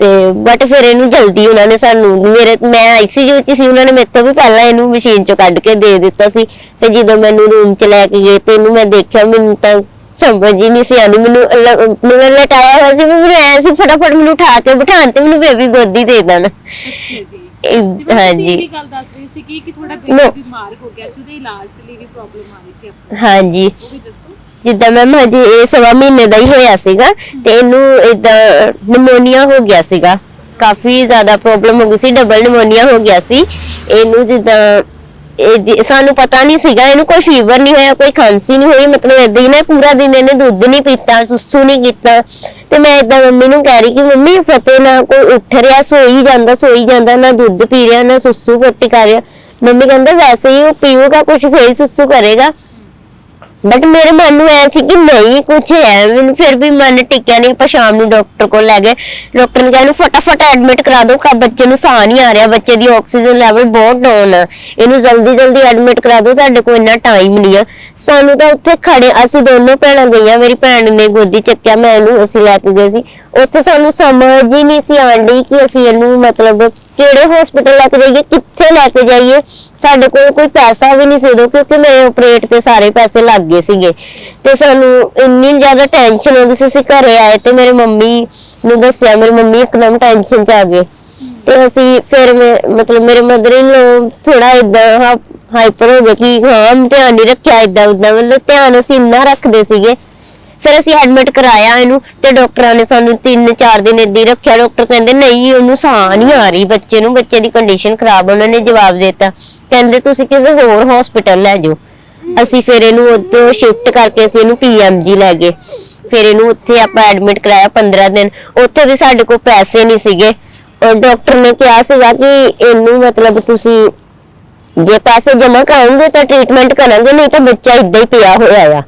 S1: ਤੇ ਬਟ ਫਿਰ ਇਹਨੂੰ ਜਲਦੀ ਉਹਨਾਂ ਨੇ ਸਾਨੂੰ, ਮੇਰੇ, ਮੈਂ ਆਈਸੀਯੂ ਚ ਸੀ, ਉਹਨਾਂ ਨੇ ਮੇਰੇ ਤੋਂ ਵੀ ਪਹਿਲਾਂ ਇਹਨੂੰ ਮਸ਼ੀਨ ਚੋਂ ਕੱਢ ਕੇ ਦੇ ਦਿੱਤਾ ਸੀ। ਤੇ ਜਦੋਂ ਮੈਨੂੰ ਰੂਮ ਚ ਲੈ ਕੇ ਗਏ ਤੇ ਇਹਨੂੰ ਮੈਂ ਦੇਖਿਆ, ਮੈਨੂੰ ਤਾਂ ਸਮਝ ਹੀ ਨਹੀਂ ਸੀ ਆਉਂਦੀ। ਮੈਨੂੰ ਲ- ਮੈਨੂੰ ਲਟਾਇਆ ਹੋਇਆ ਸੀ ਮੈਨੂੰ ਐ ਸੀ, ਫਟਾਫਟ ਮੈਨੂੰ ਉਠਾ ਕੇ ਬਿਠਾਉਣ ਤੇ ਮੈਨੂੰ ਬੇਬੀ ਗੋਦੀ ਦੇ ਦੇਣ।
S2: ਅੱਛਾ ਜੀ।
S1: ਇਹ-
S2: ਤੇ ਮੈਂ ਤੁਸੀਂ ਇਹ
S1: ਹਾਂਜੀ
S2: ਵੀ ਗੱਲ ਦੱਸ ਰਹੀ ਸੀ ਕਿ ਕਿ ਤੁਹਾਡਾ
S1: No.
S2: ਬੇਟਾ ਬਿਮਾਰ ਹੋ ਗਿਆ ਸੀ ਉਹਦੇ ਇਲਾਜ ਦੇ ਲਈ ਵੀ ਪ੍ਰੋਬਲਮ ਆ ਰਹੀ ਸੀ ਆਪਕੋ
S1: ਹਾਂਜੀ।
S2: ਉਹ ਵੀ ਦੱਸੋ।
S1: ਜਿੱਦਾਂ ਮੈਮ ਹਜੇ ਇਹ ਸਵਾ ਮਹੀਨੇ ਦਾ ਹੀ ਹੋਇਆ ਸੀਗਾ ਤੇ ਇਹਨੂੰ ਇਦਾਂ ਨਮੋਨੀਆ ਹੋ ਗਿਆ ਸੀਗਾ। ਕਾਫੀ ਜ਼ਿਆਦਾ ਪ੍ਰੋਬਲਮ ਹੋ ਗਈ ਸੀ ਡਬਲ ਨਮੋਨੀਆ ਹੋ ਗਿਆ ਸੀ। ਇਹਨੂੰ ਜਿੱਦਾਂ ਇਹਦੀ- ਸਾਨੂੰ ਪਤਾ ਨਹੀਂ ਸੀਗਾ ਇਹਨੂੰ ਕੋਈ ਫੀਵਰ ਨਹੀਂ ਹੋਇਆ ਕੋਈ ਖਾਂਸੀ ਨਹੀਂ ਹੋਈ ਮਤਲਬ ਏਦਾਂ ਹੀ ਨਾ ਪੂਰਾ ਦਿਨ ਇਹਨੇ ਦੁੱਧ ਨਹੀਂ ਪੀਤਾ ਸੁਸੂ ਨਹੀਂ ਕੀਤਾ। ਤੇ ਮੈਂ ਇਦਾਂ ਮੰਮੀ ਨੂੰ ਕਹਿ ਰਹੀ ਕਿ ਮੰਮੀ ਫਤਿਹ ਨਾ ਕੋਈ ਉੱਠ ਰਿਹਾ, ਸੋਈ ਜਾਂਦਾ ਸੋਈ ਜਾਂਦਾ, ਨਾ ਦੁੱਧ ਪੀ ਰਿਹਾ, ਨਾ ਸੁਸੂ ਪੋਟੀ ਕਰ ਰਿਹਾ। ਮੰਮੀ ਕਹਿੰਦੇ, ਵੈਸੇ ਹੀ ਉਹ ਪੀਊਗਾ ਕੁਝ ਫੇਰ ਹੀ ਸੁਸੂ ਕਰੇਗਾ। ਬਟ ਮੇਰੇ ਮਨ ਨੂੰ ਐ ਸੀ ਕਿ ਨਹੀਂ ਕੁਝ ਹੈ ਮੈਨੂੰ ਫਿਰ ਵੀ ਮਨ ਟਿਕਿਆ ਨਹੀਂ, ਆਪਾਂ ਸ਼ਾਮ ਨੂੰ ਡਾਕਟਰ ਕੋਲ ਲੈ ਗਏ। ਡਾਕਟਰ ਨੇ ਕਿਹਾ, ਇਹਨੂੰ ਫਟਾਫਟ ਐਡਮਿਟ ਕਰਾ ਦਿਓ ਕਾ ਬੱਚੇ ਨੂੰ ਸਾਹ ਨਹੀਂ ਆ ਰਿਹਾ, ਬੱਚੇ ਦੀ ਆਕਸੀਜਨ ਲੈਵਲ ਬਹੁਤ ਡਾਊਨ ਆ। ਇਹਨੂੰ ਜਲਦੀ ਜਲਦੀ ਐਡਮਿਟ ਕਰਾ ਦਿਓ, ਤੁਹਾਡੇ ਕੋਲ ਇੰਨਾ ਟਾਈਮ ਨਹੀਂ ਆ। ਸਾਨੂੰ ਤਾਂ ਉੱਥੇ ਖੜੇ, ਅਸੀਂ ਦੋਨੋਂ ਭੈਣਾਂ ਗਈਆਂ, ਮੇਰੀ ਭੈਣ ਨੇ ਗੋਦੀ ਚੱਕਿਆ, ਮੈਂ ਇਹਨੂੰ ਅਸੀਂ ਲੈ ਕੇ ਗਏ ਸੀ। ਉੱਥੇ ਸਾਨੂੰ ਸਮਝ ਹੀ ਨਹੀਂ ਸੀ ਆਉਂਦੀ ਕਿ ਅਸੀਂ ਇਹਨੂੰ ਮਤਲਬ ਕਿਹੜੇ ਹਸਪੀਟਲ ਲੈ ਕੇ ਜਾਈਏ, ਕਿੱਥੇ ਲੈ ਕੇ ਜਾਈਏ। ਸਾਡੇ ਕੋਲ ਕੋਈ ਪੈਸਾ ਵੀ ਨਹੀਂ ਸੀ ਉਦੋਂ, ਕਿਉਂਕਿ ਮੇਰੇ ਆਪਰੇਟ ਤੇ ਸਾਰੇ ਪੈਸੇ ਲੱਗ ਗਏ ਸੀਗੇ। ਤੇ ਸਾਨੂੰ ਇੰਨੀ ਜ਼ਿਆਦਾ ਟੈਨਸ਼ਨ ਹੋ ਸੀ, ਅਸੀਂ ਘਰੇ ਆਏ ਤੇ ਮੇਰੇ ਮੰਮੀ ਨੂੰ ਦੱਸਿਆ, ਮੇਰੀ ਮੰਮੀ ਇੱਕਦਮ ਟੈਨਸ਼ਨ ਚ ਆ ਗਏ। ਤੇ ਅਸੀਂ ਫਿਰ ਮਤਲਬ ਮੇਰੇ ਮਦਰ ਇਨ ਲੋ ਥੋੜਾ ਇਦਾਂ ਹਾਈਪਰ ਹੋ ਗਏ ਕਿ ਹਾਂ ਧਿਆਨ ਨਹੀਂ ਰੱਖਿਆ ਇਦਾਂ ਉਦਾਂ ਮਤਲਬ ਧਿਆਨ ਅਸੀਂ ਇੰਨਾ ਰੱਖਦੇ ਸੀਗੇ। ਫਿਰ ਅਸੀਂ ਐਡਮਿਟ ਕਰਾਇਆ ਇਹਨੂੰ ਤੇ ਡਾਕਟਰਾਂ ਨੇ ਸਾਨੂੰ 3-4 ਦਿਨ ਏਦਾਂ ਹੀ ਰੱਖਿਆ। ਡਾਕਟਰ ਕਹਿੰਦੇ, ਨਹੀਂ, ਉਹਨੂੰ ਸਾਹ ਨਹੀਂ ਆ ਰਹੀ ਬੱਚੇ ਨੂੰ, ਬੱਚੇ ਦੀ ਕੰਡੀਸ਼ਨ ਖਰਾਬ ਉਹਨਾਂ ਨੇ ਜਵਾਬ ਦਿੱਤਾ। ਕਹਿੰਦੇ ਤੁਸੀਂ ਕਿਸੇ ਹੋਰ ਹਸਪੀਟਲ ਲੈ ਜਾਓ। ਅਸੀਂ ਫਿਰ ਇਹਨੂੰ ਉੱਥੋਂ ਸ਼ਿਫਟ ਕਰਕੇ ਅਸੀਂ ਇਹਨੂੰ ਪੀਐਮਜੀ ਲੈ ਗਏ। ਫਿਰ ਇਹਨੂੰ ਉੱਥੇ ਆਪਾਂ ਐਡਮਿਟ ਕਰਾਇਆ 15 ਦਿਨ। ਉੱਥੇ ਵੀ ਸਾਡੇ ਕੋਲ ਪੈਸੇ ਨਹੀਂ ਸੀਗੇ। ਔਰ ਡਾਕਟਰ ਨੇ ਕਿਹਾ ਸੀਗਾ ਕਿ ਇਹਨੂੰ ਮਤਲਬ ਤੁਸੀਂ ਜੇ ਪੈਸੇ ਜਮ੍ਹਾਂ ਕਰਾਉਂਗੇ ਤਾਂ ਟ੍ਰੀਟਮੈਂਟ ਕਰਾਂਗੇ, ਨਹੀਂ ਤਾਂ ਬੱਚਾ ਇਦਾਂ ਹੀ ਪਿਆ ਹੋਇਆ ਆ।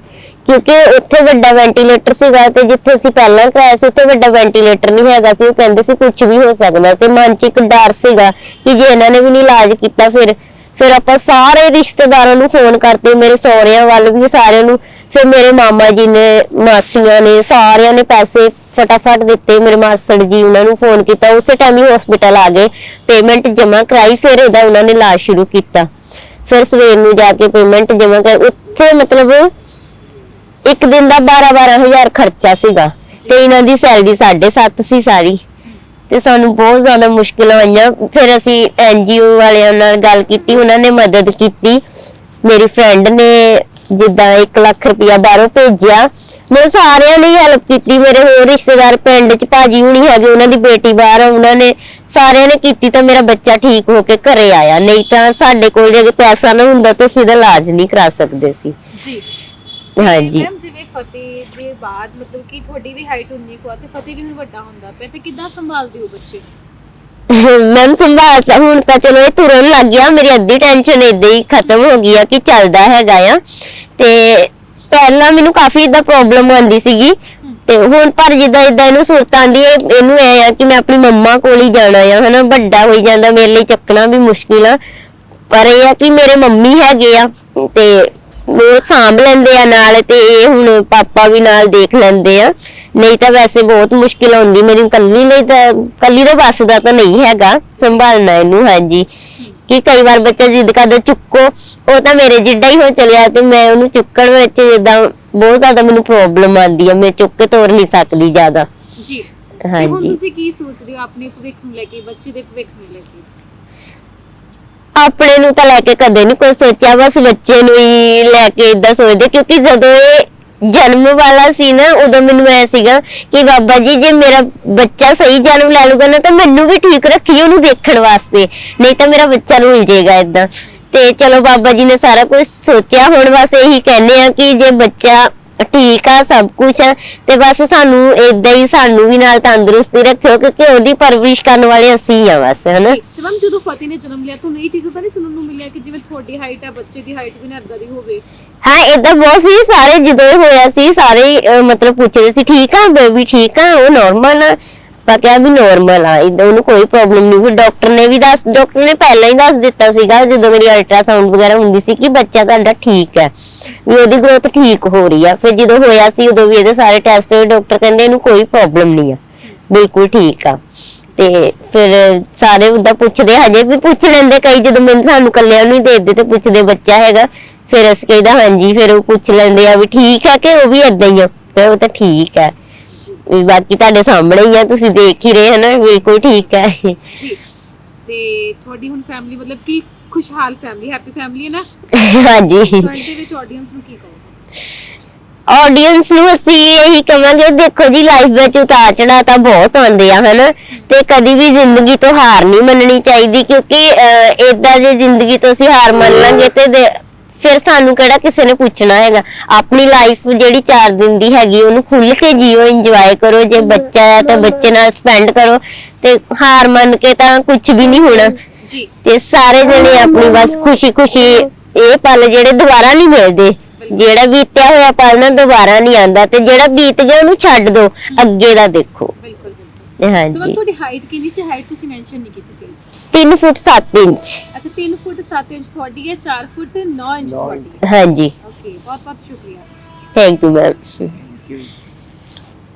S1: ਕਿਉਂਕਿ ਉੱਥੇ ਵੱਡਾ ਵੈਂਟੀਲੇਟਰ ਸੀਗਾ ਤੇ ਜਿੱਥੇ ਅਸੀਂ ਪਹਿਲਾਂ ਕਰਾਇਆ ਸੀ, ਉੱਥੇ ਵੱਡਾ ਵੈਂਟੀਲੇਟਰ ਨਹੀਂ ਹੈਗਾ ਸੀ। ਉਹ ਕਹਿੰਦੇ ਸੀ ਕੁਝ ਵੀ ਹੋ ਸਕਦਾ। ਤੇ ਮਨ 'ਚ ਇੱਕ ਡਰ ਸੀਗਾ ਕਿ ਜੇ ਇਹਨਾਂ ਨੇ ਵੀ ਨਹੀਂ ਇਲਾਜ ਕੀਤਾ ਫਿਰ ਫਿਰ ਆਪਾਂ ਸਾਰੇ ਰਿਸ਼ਤੇਦਾਰਾਂ ਨੂੰ ਫੋਨ ਕਰਤੇ ਮੇਰੇ ਸਹੁਰਿਆਂ ਵੱਲ ਵੀ ਸਾਰਿਆਂ ਨੂੰ, ਫਿਰ ਮੇਰੇ ਮਾਮਾ ਜੀ ਨੇ, ਮਾਸੀਆਂ ਨੇ, ਸਾਰਿਆਂ ਨੇ ਪੈਸੇ ਫਟਾਫਟ ਦਿੱਤੇ, ਮੇਰੇ ਮਾਸੜ ਜੀ ਉਹਨਾਂ ਨੂੰ ਫੋਨ ਕੀਤਾ, ਉਸੇ ਟਾਈਮ ਹੀ ਹਸਪੀਟਲ ਆ ਗਏ ਪੇਮੈਂਟ ਜਮ੍ਹਾਂ ਕਰਾਈ, ਫਿਰ ਇਹਦਾ ਉਹਨਾਂ ਨੇ ਇਲਾਜ ਸ਼ੁਰੂ ਕੀਤਾ। ਫਿਰ ਸਵੇਰ ਨੂੰ ਜਾ ਕੇ ਪੇਮੈਂਟ ਜਮ੍ਹਾਂ ਕਰ ਉੱਥੇ ਮਤਲਬ ਇੱਕ ਦਿਨ ਦਾ 12-12000 ਖਰਚਾ ਸੀਗਾ, ਤੇ ਇਹਨਾਂ ਦੀ ਸੈਲਰੀ 7.5 ਸੀ ਸਾਰੀ। ਤੇ ਸਾਨੂੰ ਬਹੁਤ ਜ਼ਿਆਦਾ ਮੁਸ਼ਕਿਲਾਂ ਆਈਆਂ। ਫਿਰ ਅਸੀਂ ਐਨਜੀਓ ਵਾਲਿਆਂ ਨਾਲ ਗੱਲ ਕੀਤੀ, ਉਹਨਾਂ ਨੇ ਮਦਦ ਕੀਤੀ। ਮੇਰੀ ਫਰੈਂਡ ਨੇ ਜਿੱਦਾਂ 1 ਲੱਖ ਰੁਪਇਆ ਬਾਹਰੋਂ ਭੇਜਿਆ। ਮੈਂ ਸਾਰਿਆਂ ਨੇ ਹੈਲਪ ਕੀਤੀ। ਮੇਰੇ ਹੋਰ ਰਿਸ਼ਤੇਦਾਰ ਪਿੰਡ ਚ ਭਾਜੀ ਹੁਣੀ ਹੈਗੇ, ਉਹਨਾਂ ਦੀ ਬੇਟੀ ਬਾਹਰ ਆ, ਉਹਨਾਂ ਨੇ ਸਾਰਿਆਂ ਨੇ ਕੀਤੀ ਤਾਂ ਮੇਰਾ ਬੱਚਾ ਠੀਕ ਹੋ ਕੇ ਘਰੇ ਆਇਆ। ਨਹੀਂ ਤਾਂ ਸਾਡੇ ਕੋਲ ਜੇ ਪੈਸਾ ਨਾ ਹੁੰਦਾ ਤਾਂ ਅਸੀਂ ਇਲਾਜ ਨਹੀਂ ਕਰਾ ਸਕਦੇ ਸੀ।
S2: ਜੀ।
S1: ਹਾਂਜੀ।
S2: ਮੈਮ ਜਿਵੇਂ ਫਤਿਹ ਦੇ ਬਾਅਦ ਮਤਲਬ ਕਿ ਤੁਹਾਡੀ ਵੀ ਹਾਈਟ ਉਨੀ ਕੁ ਆ ਤੇ ਫਤਿਹ ਵੀ ਹੁਣ ਵੱਡਾ ਹੁੰਦਾ ਪਿਆ ਤੇ ਕਿੱਦਾਂ ਸੰਭਾਲਦੇ ਹੋ ਬੱਚੇ?
S1: ਮੈਮ ਸੰਭਾਲਤਾ ਹੁਣ ਤਾਂ ਚਲੋ ਇਹ ਤੁਰਨ ਲੱਗ ਗਿਆ ਮੇਰੀ ਅੱਧੀ ਟੈਨਸ਼ਨ ਏਦਾਂ ਹੀ ਖਤਮ ਹੋ ਗਈ ਆ ਕਿ ਚੱਲਦਾ ਹੈਗਾ ਆ। ਤੇ ਪਹਿਲਾਂ ਮੈਨੂੰ ਕਾਫੀ ਇਦਾਂ ਪ੍ਰੋਬਲਮ ਆਉਂਦੀ ਸੀਗੀ ਤੇ ਹੁਣ ਪਰ ਜਿੱਦਾਂ ਇਦਾਂ ਇਹਨੂੰ ਸੁਰਤ ਆਂਦੀ ਹੈ ਇਹਨੂੰ ਐ ਆ ਕਿ ਮੈਂ ਆਪਣੀ ਮੰਮਾ ਕੋਲ ਹੀ ਜਾਣਾ ਆ ਹਨਾ ਵੱਡਾ ਹੋਈ ਜਾਂਦਾ ਮੇਰੇ ਲਈ ਚੱਕਣਾ ਵੀ ਮੁਸ਼ਕਿਲ ਆ। ਪਰ ਇਹ ਆ ਕਿ ਮੇਰੇ ਮੰਮੀ ਹੈਗੇ ਆ ਤੇ ਉਹ ਸਾਂਭ ਲੈਂਦੇ ਆ ਨਾਲ ਤੇ ਇਹ ਹੁਣ ਪਾਪਾ ਵੀ ਨਾਲ ਦੇਖ ਲੈਂਦੇ ਆ। ਨਹੀਂ ਤਾਂ ਵੈਸੇ ਬਹੁਤ ਮੁਸ਼ਕਿਲ ਹੁੰਦੀ ਮੇਰੀ ਕੱਲੀ ਲਈ ਤਾਂ ਕੱਲੀ ਦਾ ਬਸ ਦਾ ਤਾਂ ਨਹੀਂ ਹੈਗਾ ਸੰਭਾਲਣਾ ਇਹਨੂੰ ਹਾਂਜੀ। ਕਿ ਕਈ ਵਾਰ ਬੱਚਾ ਜਿੱਦ ਕਰਦਾ ਚੁੱਕੋ। ਉਹ ਤਾਂ ਮੇਰੇ ਜਿੱਡਾ ਹੀ ਹੋ ਚਲਿਆ ਤੇ ਮੈਂ ਉਹਨੂੰ ਚੁੱਕਣ ਵਿੱਚ ਜਿੱਦਾਂ ਬਹੁਤ ਜ਼ਿਆਦਾ ਮੈਨੂੰ ਪ੍ਰੋਬਲਮ ਆਉਂਦੀ ਆ ਮੈਂ ਚੁੱਕ ਕੇ ਤੋਰ ਨਹੀਂ ਸਕਦੀ ਜ਼ਿਆਦਾ।
S2: ਜੀ। ਤੇ ਹੁਣ
S1: ਹਾਂਜੀ।
S2: ਤੁਸੀਂ ਕੀ ਸੋਚਦੇ ਹੋ ਆਪਣੇ ਭਵਿੱਖ ਨੂੰ ਲੈ ਕੇ ਬੱਚੇ ਦੇ ਭਵਿੱਖ ਨੂੰ ਲੈ ਕੇ?
S1: ਆਪਣੇ ਨੂੰ ਤਾਂ ਲੈ ਕੇ ਕਦੇ ਨਹੀਂ ਕੋਈ ਸੋਚਿਆ, ਬਸ ਬੱਚੇ ਨੂੰ ਹੀ ਲੈ ਕੇ ਇਦਾਂ ਸੋਚਦੇ, ਕਿਉਂਕਿ ਜਦੋਂ ਇਹ ਜਨਮ ਵਾਲਾ ਸੀ ਨਾ, ਉਦੋਂ ਮੈਨੂੰ ਐ ਸੀਗਾ ਕਿ ਬਾਬਾ ਜੀ, ਜੇ ਮੇਰਾ ਬੱਚਾ ਸਹੀ ਜਨਮ ਲੈ ਲੂਗਾ ਨਾ, ਤਾਂ ਮੈਨੂੰ ਵੀ ਠੀਕ ਰੱਖੀ ਉਹਨੂੰ ਦੇਖਣ ਵਾਸਤੇ, ਨਹੀਂ ਤਾਂ ਮੇਰਾ ਬੱਚਾ ਰੁੱਲ ਜਾਏਗਾ ਇਦਾਂ ਤੇ ਚਲੋ ਬਾਬਾ ਜੀ ਨੇ ਸਾਰਾ ਕੁਝ ਸੋਚਿਆ, ਹੁਣ ਬਸ ਇਹੀ ਕਹਿੰਦੇ ਆ ਕਿ ਜੇ ਬੱਚਾ ਠੀਕ ਆ ਸਭ ਕੁਝ ਆ ਤੇ ਬਸ ਸਾਨੂੰ ਇਦਾਂ ਹੀ ਸਾਨੂੰ ਵੀ ਨਾਲ ਤੰਦਰੁਸਤੀ ਰੱਖਿਓ ਕਿਉਂਕਿ ਉਹਦੀ ਪਰਵਰਿਸ਼ ਕਰਨ ਵਾਲੇ ਅਸੀਂ ਆ ਬਸ ਹਨਾ?
S2: ਤੇ ਮੈਮ ਜਦੋਂ ਫਤਿਹ ਨੇ ਜਨਮ ਲਿਆ ਤੁਹਾਨੂੰ ਇਹ ਚੀਜ਼ਾਂ ਤਾਂ ਨਹੀਂ ਸੁਣਨ ਨੂੰ ਮਿਲਿਆ ਕਿ ਜਿਵੇਂ ਤੁਹਾਡੀ ਹਾਈਟ ਹੈ ਬੱਚੇ ਦੀ ਹਾਈਟ ਵੀ ਨਾ ਏਦਾਂ ਦੀ ਹੋਵੇ?
S1: ਹਾਂ ਏਦਾਂ ਬਹੁਤ ਸੀ ਸਾਰੇ ਜਦੋਂ ਇਹ ਹੋਇਆ ਸੀ ਸਾਰੇ ਅਹ, ਮਤਲਬ ਪੁੱਛਦੇ ਸੀ ਠੀਕ ਆ ਬੇਬੀ ਠੀਕ ਆ ਉਹ ਨਾਰਮਲ ਆ? ਤਾਂ ਕਿਹਾ ਵੀ ਨਾਰਮਲ ਆ ਇਦਾਂ ਉਹਨੂੰ ਕੋਈ ਪ੍ਰੋਬਲਮ ਨਹੀਂ ਫਿਰ ਡਾਕਟਰ ਨੇ ਵੀ ਦੱਸ ਡਾਕਟਰ ਨੇ ਪਹਿਲਾਂ ਹੀ ਦੱਸ ਦਿੱਤਾ ਸੀਗਾ ਜਦੋਂ ਮੇਰੀ ਅਲਟਰਾਸਾਊਂਡ ਵਗੈਰਾ ਹੁੰਦੀ ਸੀ ਕਿ ਬੱਚਾ ਤੁਹਾਡਾ ਠੀਕ ਹੈ ਵੀ ਉਹਦੀ ਗਰੋਥ ਠੀਕ ਹੋ ਰਹੀ ਆ। ਫਿਰ ਜਦੋਂ ਹੋਇਆ ਸੀ, ਉਦੋਂ ਵੀ ਇਹਦੇ ਸਾਰੇ ਟੈਸਟ ਹੋਏ ਡਾਕਟਰ ਕਹਿੰਦੇ ਇਹਨੂੰ ਕੋਈ ਪ੍ਰੋਬਲਮ ਨਹੀਂ ਆ। ਬਿਲਕੁਲ ਠੀਕ ਆ। ਤੇ ਫਿਰ ਸਾਰੇ ਉਹਦਾ ਪੁੱਛਦੇ ਹਜੇ ਵੀ ਪੁੱਛ ਲੈਂਦੇ ਕਈ, ਜਦੋਂ ਮੈਨੂੰ ਸਾਨੂੰ ਕੱਲਿਆਂ ਨੂੰ ਹੀ ਦੇ ਦੇ ਪੁੱਛਦੇ ਬੱਚਾ ਹੈਗਾ। ਫਿਰ ਅਸੀਂ ਕਹਿੰਦਾ, ਹਾਂਜੀ, ਫਿਰ ਉਹ ਪੁੱਛ ਲੈਂਦੇ ਆ ਵੀ ਠੀਕ ਆ ਕਿ ਉਹ ਵੀ ਏਦਾਂ ਹੀ ਆ। ਫਿਰ ਉਹ ਤਾਂ ਠੀਕ ਆ। ਵੀ ਬਾਕੀ ਤੁਹਾਡੇ ਸਾਹਮਣੇ ਹੀ ਆ, ਤੁਸੀਂ ਦੇਖ ਹੀ ਰਹੇ ਹੋ ਨਾ ਬਿਲਕੁਲ ਠੀਕ ਹੈ
S2: ਜੀ। ਤੇ ਤੁਹਾਡੀ ਹੁਣ ਫੈਮਿਲੀ ਮਤਲਬ ਕਿ ਖੁਸ਼ਹਾਲ ਫੈਮਿਲੀ ਹੈਪੀ ਫੈਮਿਲੀ ਹੈ ਨਾ?
S1: ਹਾਂਜੀ।
S2: ਤੁਹਾਡੇ ਦੇ ਵਿੱਚ ਆਡੀਅנס ਨੂੰ ਕੀ ਕਹੋਗੇ?
S1: ਆਡੀਅנס ਨੂੰ ਅਸੀਂ ਇਹੀ ਕਵਾਂਗੇ ਦੇਖੋ ਜੀ ਲਾਈਫ ਵਿੱਚ ਉਤਾਰ ਚੜਾਅ ਤਾਂ ਬਹੁਤ ਆਉਂਦੇ ਆ ਹਨ? ਤੇ ਕਦੀ ਵੀ ਜ਼ਿੰਦਗੀ ਤੋਂ ਹਾਰ ਨਹੀਂ ਮੰਨਣੀ ਚਾਹੀਦੀ ਕਿਉਂਕਿ ਇਦਾਂ ਜੇ ਜ਼ਿੰਦਗੀ ਤੋਂ ਅਸੀਂ ਹਾਰ ਮੰਨ ਲਾਂਗੇ ਤੇ ਫਿਰ ਸਾਨੂੰ ਕਿਹੜਾ ਕਿਸੇ ਨੇ ਪੁੱਛਣਾ ਹੈਗਾ? ਆਪਣੀ ਲਾਈਫ ਜਿਹੜੀ ਚਾਰ ਦਿਨ ਦੀ ਹੈਗੀ ਉਹਨੂੰ ਖੁੱਲ ਕੇ ਜੀਓ ਇੰਜੋਏ ਕਰੋ। ਜੇ ਬੱਚਾ ਹੈ ਤਾਂ ਬੱਚੇ ਨਾਲ ਸਪੈਂਡ ਕਰੋ। ਤੇ ਹਾਰ ਮੰਨ ਕੇ ਤਾਂ ਕੁਝ ਵੀ ਨਹੀਂ ਹੋਣਾ।
S2: ਜੀ।
S1: ਤੇ ਸਾਰੇ ਜਣੇ ਆਪਣੀ ਬਸ ਖੁਸ਼ੀ ਖੁਸ਼ੀ ਇਹ ਪਲ ਜਿਹੜੇ ਦੁਬਾਰਾ ਨਹੀਂ ਮਿਲਦੇ। ਜਿਹੜਾ ਬੀਤਿਆ ਹੋਇਆ ਪਲ ਨਾ ਦੁਬਾਰਾ ਨਹੀਂ ਆਉਂਦਾ ਤੇ ਜਿਹੜਾ ਬੀਤ ਗਿਆ ਉਹਨੂੰ ਛੱਡ ਦਿਓ ਅੱਗੇ ਦਾ ਦੇਖੋ।
S2: ਬਿਲਕੁਲ ਬਿਲਕੁਲ। ਸੋ
S1: ਹਾਂਜੀ
S2: ਤੁਹਾਡੀ ਹਾਈਟ ਕਿੰਨੀ ਸੀ? ਹਾਈਟ ਤੁਸੀਂ ਮੈਂਸ਼ਨ ਨਹੀਂ ਕੀਤੀ ਸੀ।
S1: 3 ਫੁੱਟ 7 ਇੰਚ।
S2: ਅੱਛਾ 3 ਫੁੱਟ 7 ਇੰਚ ਤੁਹਾਡੀ ਹੈ 4 ਫੁੱਟ 9 ਇੰਚ ਤੁਹਾਡੀ
S1: ਹਾਂਜੀ।
S2: ਓਕੇ ਬਹੁਤ ਬਹੁਤ ਸ਼ੁਕਰੀਆ
S1: thank you ma'am
S3: thank you